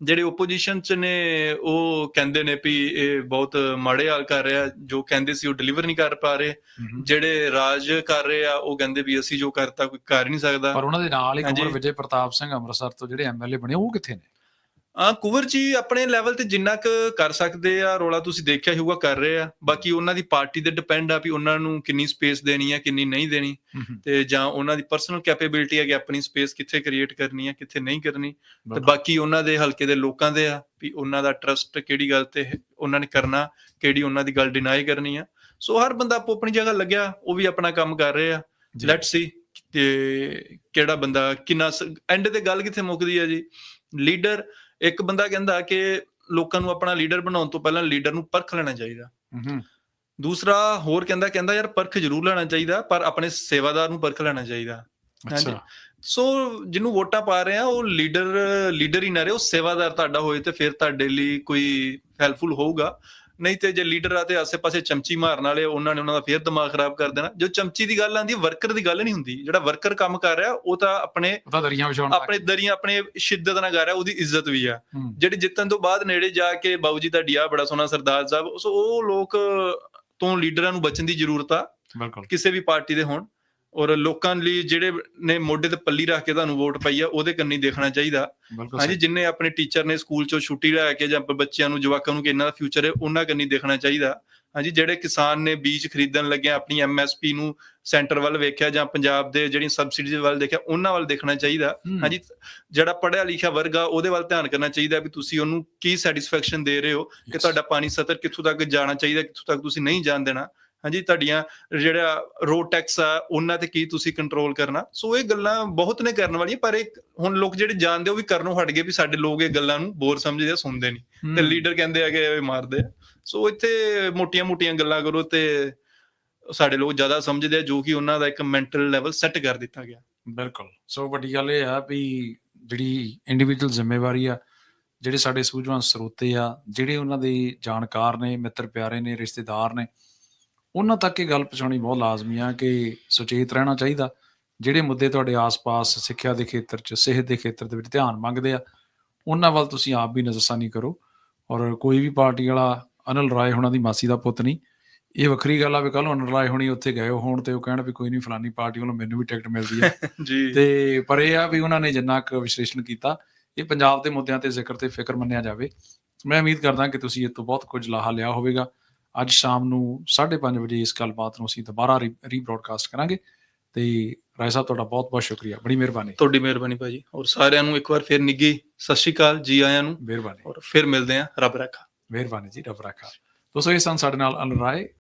ਜਿਹੜੇ ਓਪੋਜੀਸ਼ਨ ਚ ਨੇ ਉਹ ਕਹਿੰਦੇ ਨੇ ਵੀ ਇਹ ਬਹੁਤ ਮਾੜੇ ਹਾਲ ਕਰ ਰਿਹਾ। ਜੋ ਕਹਿੰਦੇ ਸੀ ਉਹ ਡਿਲੀਵਰ ਨਹੀਂ ਕਰ ਪਾ ਰਹੇ। ਜਿਹੜੇ ਰਾਜ ਕਰ ਰਹੇ ਆ ਉਹ ਕਹਿੰਦੇ ਵੀ ਅਸੀਂ ਜੋ ਕਰਤਾ ਕੋਈ ਕਰ ਨਹੀਂ ਸਕਦਾ। ਪਰ ਉਹਨਾਂ ਦੇ ਨਾਲ ਹੀ। ਕੁਮਰ ਵਿਜੇ ਪ੍ਰਤਾਪ ਸਿੰਘ ਅੰਮ੍ਰਿਤਸਰ ਤੋਂ ਜਿਹੜੇ ਐਮਐਲਏ ਬਣੇ ਉਹ ਕਿੱਥੇ ਨੇ? ਕੁਵਰ ਜੀ ਆਪਣੇ ਲੈਵਲ ਤੇ ਜਿੰਨਾ ਕੁ ਕਰ ਸਕਦੇ ਆ ਰੋਲਾ ਤੁਸੀਂ ਦੇਖਿਆ ਹੋਊਗਾ ਕਰ ਰਹੇ ਆ। ਬਾਕੀ ਉਹਨਾਂ ਦੀ ਪਾਰਟੀ ਤੇ ਡਿਪੈਂਡ ਆ ਵੀ ਉਹਨਾਂ ਨੂੰ ਕਿੰਨੀ ਸਪੇਸ ਦੇਣੀ ਆ ਕਿੰਨੀ ਨਹੀਂ ਦੇਣੀ। ਤੇ ਜਾਂ ਉਹਨਾਂ ਦੀ ਪਰਸਨਲ ਕੈਪੇਬਿਲਿਟੀ ਹੈ ਕਿ ਆਪਣੀ ਸਪੇਸ ਕਿੱਥੇ ਕ੍ਰੀਏਟ ਕਰਨੀ ਹੈ ਕਿੱਥੇ ਨਹੀਂ ਕਰਨੀ। ਤੇ। ਬਾਕੀ ਉਹਨਾਂ ਦੇ ਹਲਕੇ ਦੇ ਲੋਕਾਂ ਦੇ ਆ ਵੀ ਉਹਨਾਂ ਦਾ ਟਰਸਟ ਕਿਹੜੀ ਗੱਲ ਤੇ ਉਹਨਾਂ ਨੇ ਕਰਨਾ ਕਿਹੜੀ ਉਹਨਾਂ ਦੀ ਗੱਲ ਡਿਨਾਈ ਕਰਨੀ ਆ। ਸੋ ਹਰ ਬੰਦਾ ਆਪੋ ਆਪਣੀ ਜਗ੍ਹਾ ਲੱਗਿਆ ਉਹ ਵੀ ਆਪਣਾ ਕੰਮ ਕਰ ਰਹੇ ਆ। ਲੈਟਸ ਸੀ ਤੇ ਕਿਹੜਾ ਬੰਦਾ ਕਿੰਨਾ ਐਂਡ ਤੇ ਗੱਲ ਕਿੱਥੇ ਮੁੱਕਦੀ ਹੈ ਜੀ? ਲੀਡਰ ਇੱਕ ਬੰਦਾ ਕਹਿੰਦਾ ਕਿ ਲੋਕਾਂ ਨੂੰ ਆਪਣਾ ਲੀਡਰ ਬਣਾਉਣ ਤੋਂ ਪਹਿਲਾਂ ਲੀਡਰ ਨੂੰ ਪਰਖ ਲੈਣਾ ਚਾਹੀਦਾ। ਹੂੰ ਦੂਸਰਾ ਹੋਰ ਕਹਿੰਦਾ ਕਹਿੰਦਾ ਯਾਰ ਪਰਖ ਜ਼ਰੂਰ ਲੈਣਾ ਚਾਹੀਦਾ ਪਰ ਆਪਣੇ ਸੇਵਾਦਾਰ ਨੂੰ ਪਰਖ ਲੈਣਾ ਚਾਹੀਦਾ। ਹਾਂਜੀ। ਅੱਛਾ। ਸੋ ਜਿਹਨੂੰ ਵੋਟਾਂ ਪਾ ਰਹੇ ਆ ਉਹ ਲੀਡਰ ਲੀਡਰ ਹੀ ਨਾ ਰਹੇ ਉਹ ਸੇਵਾਦਾਰ ਤੁਹਾਡਾ ਹੋਏ ਤੇ ਫਿਰ ਤੁਹਾਡੇ ਲਈ ਕੋਈ ਹੈਲਪਫੁਲ ਹੋਊਗਾ। ਨਹੀਂ ਤੇ ਜੇ ਲੀਡਰ ਆ ਤੇ ਆਸੇ-ਪਾਸੇ ਚਮਚੀ ਮਾਰਨ ਵਾਲੇ ਉਹਨਾਂ ਨੇ ਉਹਨਾਂ ਦਾ ਫੇਰ ਦਿਮਾਗ ਖਰਾਬ ਕਰ ਦੇਣਾ। ਜੋ ਚਮਚੀ ਦੀ ਗੱਲ ਆਂਦੀ ਵਰਕਰ ਦੀ ਗੱਲ ਨਹੀਂ ਹੁੰਦੀ। ਜਿਹੜਾ ਵਰਕਰ ਕੰਮ ਕਰ ਰਿਹਾ ਉਹ ਤਾਂ ਆਪਣੇ ਦਰੀਆਂ ਵਿਛਾਉਣ। ਆਪਣੇ ਦਰੀਆਂ ਆਪਣੇ ਸ਼ਿੱਦਤ ਨਾਲ ਕਰ ਰਿਹਾ ਉਹਦੀ ਇੱਜ਼ਤ ਵੀ ਆ। ਜਿਹੜੇ ਜਿੱਤਣ ਤੋਂ ਬਾਅਦ ਨੇੜੇ ਜਾ ਕੇ ਬਾਊ ਜੀ ਤੁਹਾਡੀ ਆ ਬੜਾ ਸੋਹਣਾ ਸਰਦਾਰ ਸਾਹਿਬ ਉਹ ਲੋਕ ਤੋਂ ਲੀਡਰਾਂ ਨੂੰ ਬਚਣ ਦੀ ਜ਼ਰੂਰਤ ਆ। ਬਿਲਕੁਲ। ਕਿਸੇ ਵੀ ਪਾਰਟੀ ਦੇ ਹੋਣ। ਔਰ ਲੋਕਾਂ ਲਈ ਜਿਹੜੇ ਨੇ ਮੋਢੇ ਤੇ ਪੱਲੀ ਰੱਖ ਕੇ ਤੁਹਾਨੂੰ ਵੋਟ ਪਾਈ ਆ ਉਹਦੇ ਕੰਨੀ ਦੇਖਣਾ ਚਾਹੀਦਾ। ਹਾਂਜੀ। ਜਿੰਨੇ ਆਪਣੇ ਟੀਚਰ ਨੇ ਸਕੂਲ ਚੋਂ ਛੁੱਟੀ ਲੈ ਕੇ ਜਾਂ ਬੱਚਿਆਂ ਨੂੰ ਜਵਾਕਾਂ ਨੂੰ ਕਿ ਇਹਨਾਂ ਦਾ ਫਿਊਚਰ ਹੈ ਉਹਨਾਂ ਕੰਨੀ ਦੇਖਣਾ ਚਾਹੀਦਾ। ਹਾਂਜੀ ਜਿਹੜੇ ਕਿਸਾਨ ਨੇ ਬੀਜ ਖਰੀਦਣ ਲੱਗੇ ਆਪਣੀ ਐਮਐਸਪੀ ਨੂੰ ਸੈਂਟਰ ਵੱਲ ਵੇਖਿਆ ਜਾਂ ਪੰਜਾਬ ਦੇ ਜਿਹੜੀਆਂ ਸਬਸਿਡੀਜ਼ ਵੱਲ ਦੇਖਿਆ ਉਹਨਾਂ ਵੱਲ ਦੇਖਣਾ ਚਾਹੀਦਾ। ਹਾਂਜੀ ਜਿਹੜਾ ਪੜ੍ਹਿਆ ਲਿਖਿਆ ਵਰਗ ਆ ਉਹਦੇ ਵੱਲ ਧਿਆਨ ਕਰਨਾ ਚਾਹੀਦਾ ਵੀ ਤੁਸੀਂ ਉਹਨੂੰ ਕੀ ਸੈਟੀਸਫੈਕਸ਼ਨ ਦੇ ਰਹੇ ਹੋ ਕਿ ਤੁਹਾਡਾ ਪਾਣੀ ਸਤਰ ਕਿੱਥੋਂ ਤੱਕ ਜਾਣਾ ਚਾਹੀਦਾ ਕਿੱਥੋਂ ਤੱਕ ਤੁਸੀਂ ਨਹੀਂ ਜਾਣ ਦੇਣਾ। ਹਾਂਜੀ ਤੁਹਾਡੀਆਂ ਜਿਹੜਾ ਰੋਡ ਟੈਕਸ ਆ ਉਹਨਾਂ ਤੇ ਕੀ ਤੁਸੀਂ ਕੰਟਰੋਲ ਕਰਨਾ? ਸੋ ਇਹ ਗੱਲਾਂ ਬਹੁਤ ਨੇ ਕਰਨ ਵਾਲੀਆਂ ਪਰ ਇੱਕ ਹੁਣ ਲੋਕ ਜਿਹੜੇ ਜਾਣਦੇ ਉਹ ਵੀ ਕਰਨੋਂ ਹਟ ਗਏ ਵੀ ਸਾਡੇ ਲੋਕ ਇਹ ਗੱਲਾਂ ਨੂੰ ਬੋਰ ਸਮਝਦੇ ਆ ਸੁਣਦੇ ਨਹੀਂ। ਤੇ ਲੀਡਰ ਕਹਿੰਦੇ ਆ ਕਿ ਇਹ ਮਾਰਦੇ ਆ। ਸੋ ਇੱਥੇ ਮੋਟੀਆਂ-ਮੋਟੀਆਂ ਗੱਲਾਂ ਕਰੋ ਤੇ ਸਾਡੇ ਲੋਕ ਜ਼ਿਆਦਾ ਸਮਝਦੇ ਆ ਜੋ ਕਿ ਉਹਨਾਂ ਦਾ ਇੱਕ ਮੈਂਟਲ ਲੈਵਲ ਸੈੱਟ ਕਰ ਦਿੱਤਾ ਗਿਆ। ਬਿਲਕੁਲ। ਸੋ ਵੱਡੀ ਗੱਲ ਇਹ ਆ ਵੀ ਜਿਹੜੀ ਇੰਡੀਵਿਜੂਅਲ ਜ਼ਿੰਮੇਵਾਰੀ ਆ ਜਿਹੜੇ ਸਾਡੇ ਸੂਝਵਾਨ ਸਰੋਤੇ ਆ ਜਿਹੜੇ ਉਹਨਾਂ ਦੇ ਜਾਣਕਾਰ ਨੇ ਮਿੱਤਰ ਪਿਆਰੇ ਨੇ ਰਿਸ਼ਤੇਦਾਰ ਨੇ ਉਹਨਾਂ ਤੱਕ ਇਹ ਗੱਲ ਪਹੁੰਚਾਉਣੀ ਬਹੁਤ ਲਾਜ਼ਮੀ ਆ ਕਿ ਸੁਚੇਤ ਰਹਿਣਾ ਚਾਹੀਦਾ। ਜਿਹੜੇ ਮੁੱਦੇ ਤੁਹਾਡੇ ਆਸ-ਪਾਸ ਸਿੱਖਿਆ ਦੇ ਖੇਤਰ 'ਚ ਸਿਹਤ ਦੇ ਖੇਤਰ ਦੇ ਵਿੱਚ ਧਿਆਨ ਮੰਗਦੇ ਆ ਉਹਨਾਂ ਵੱਲ ਤੁਸੀਂ ਆਪ ਵੀ ਨਜ਼ਰਸਾਨੀ ਕਰੋ। ਔਰ ਕੋਈ ਵੀ ਪਾਰਟੀ ਵਾਲਾ ਅਨਲ ਰਾਏ ਹੋਣਾ ਦੀ ਮਾਸੀ ਦਾ ਪੁੱਤ ਨਹੀਂ। ਇਹ ਵੱਖਰੀ ਗੱਲ ਆ ਵੀ ਕੱਲ ਅਨਲ ਰਾਏ ਹੋਣੀ ਉੱਥੇ ਗਏ ਹੋਣ ਤੇ ਉਹ ਕਹਿਣ ਵੀ ਕੋਈ ਨਹੀਂ ਫਲਾਨੀ ਪਾਰਟੀ ਵੱਲੋਂ ਮੈਨੂੰ ਵੀ ਟਿਕਟ ਮਿਲਦੀ ਹੈ ਜੀ। ਤੇ ਪਰ ਇਹ ਆ ਵੀ ਉਹਨਾਂ ਨੇ ਜਿੰਨਾ ਕੁ ਵਿਸ਼ਲੇਸ਼ਣ ਕੀਤਾ ਇਹ ਪੰਜਾਬ ਦੇ ਮੁੱਦਿਆਂ ਤੇ ਜ਼ਿਕਰ ਤੇ ਫਿਕਰ ਮੰਨਿਆ ਜਾਵੇ। ਮੈਂ ਉਮੀਦ ਕਰਦਾ ਕਿ ਤੁਸੀਂ ਇਹ ਤੋਂ ਬਹੁਤ ਕੁਝ ਲਾਹਾ ਲਿਆ ਹੋਵੇਗਾ। ਅੱਜ ਸ਼ਾਮ ਨੂੰ 5:30 ਵਜੇ ਇਸ ਗੱਲਬਾਤ ਨੂੰ ਅਸੀਂ ਦੁਬਾਰਾ ਰੀਬ੍ਰੌਡਕਾਸਟ ਕਰਾਂਗੇ ਤੇ ਰਾਏ ਸਾਹਿਬ ਤੁਹਾਡਾ ਬਹੁਤ ਬਹੁਤ ਸ਼ੁਕਰੀਆ। ਬੜੀ ਮਿਹਰਬਾਨੀ। ਤੁਹਾਡੀ ਮਿਹਰਬਾਨੀ ਭਾਜੀ। ਔਰ ਸਾਰਿਆਂ ਨੂੰ ਇੱਕ ਵਾਰ ਫਿਰ ਨਿੱਗੀ ਸਤਿ ਸ਼੍ਰੀ ਅਕਾਲ ਜੀ ਆਇਆਂ ਨੂੰ। ਮਿਹਰਬਾਨੀ। ਔਰ ਫਿਰ ਮਿਲਦੇ ਆਂ ਰੱਬ ਰੱਖਾ। ਮਿਹਰਬਾਨੀ ਜੀ ਰੱਬ ਰਾਖਾ। ਦੋਸਤੋ ਇਹ ਸਨ ਸਾਡੇ ਨਾਲ ਅਨੁਰਾਏ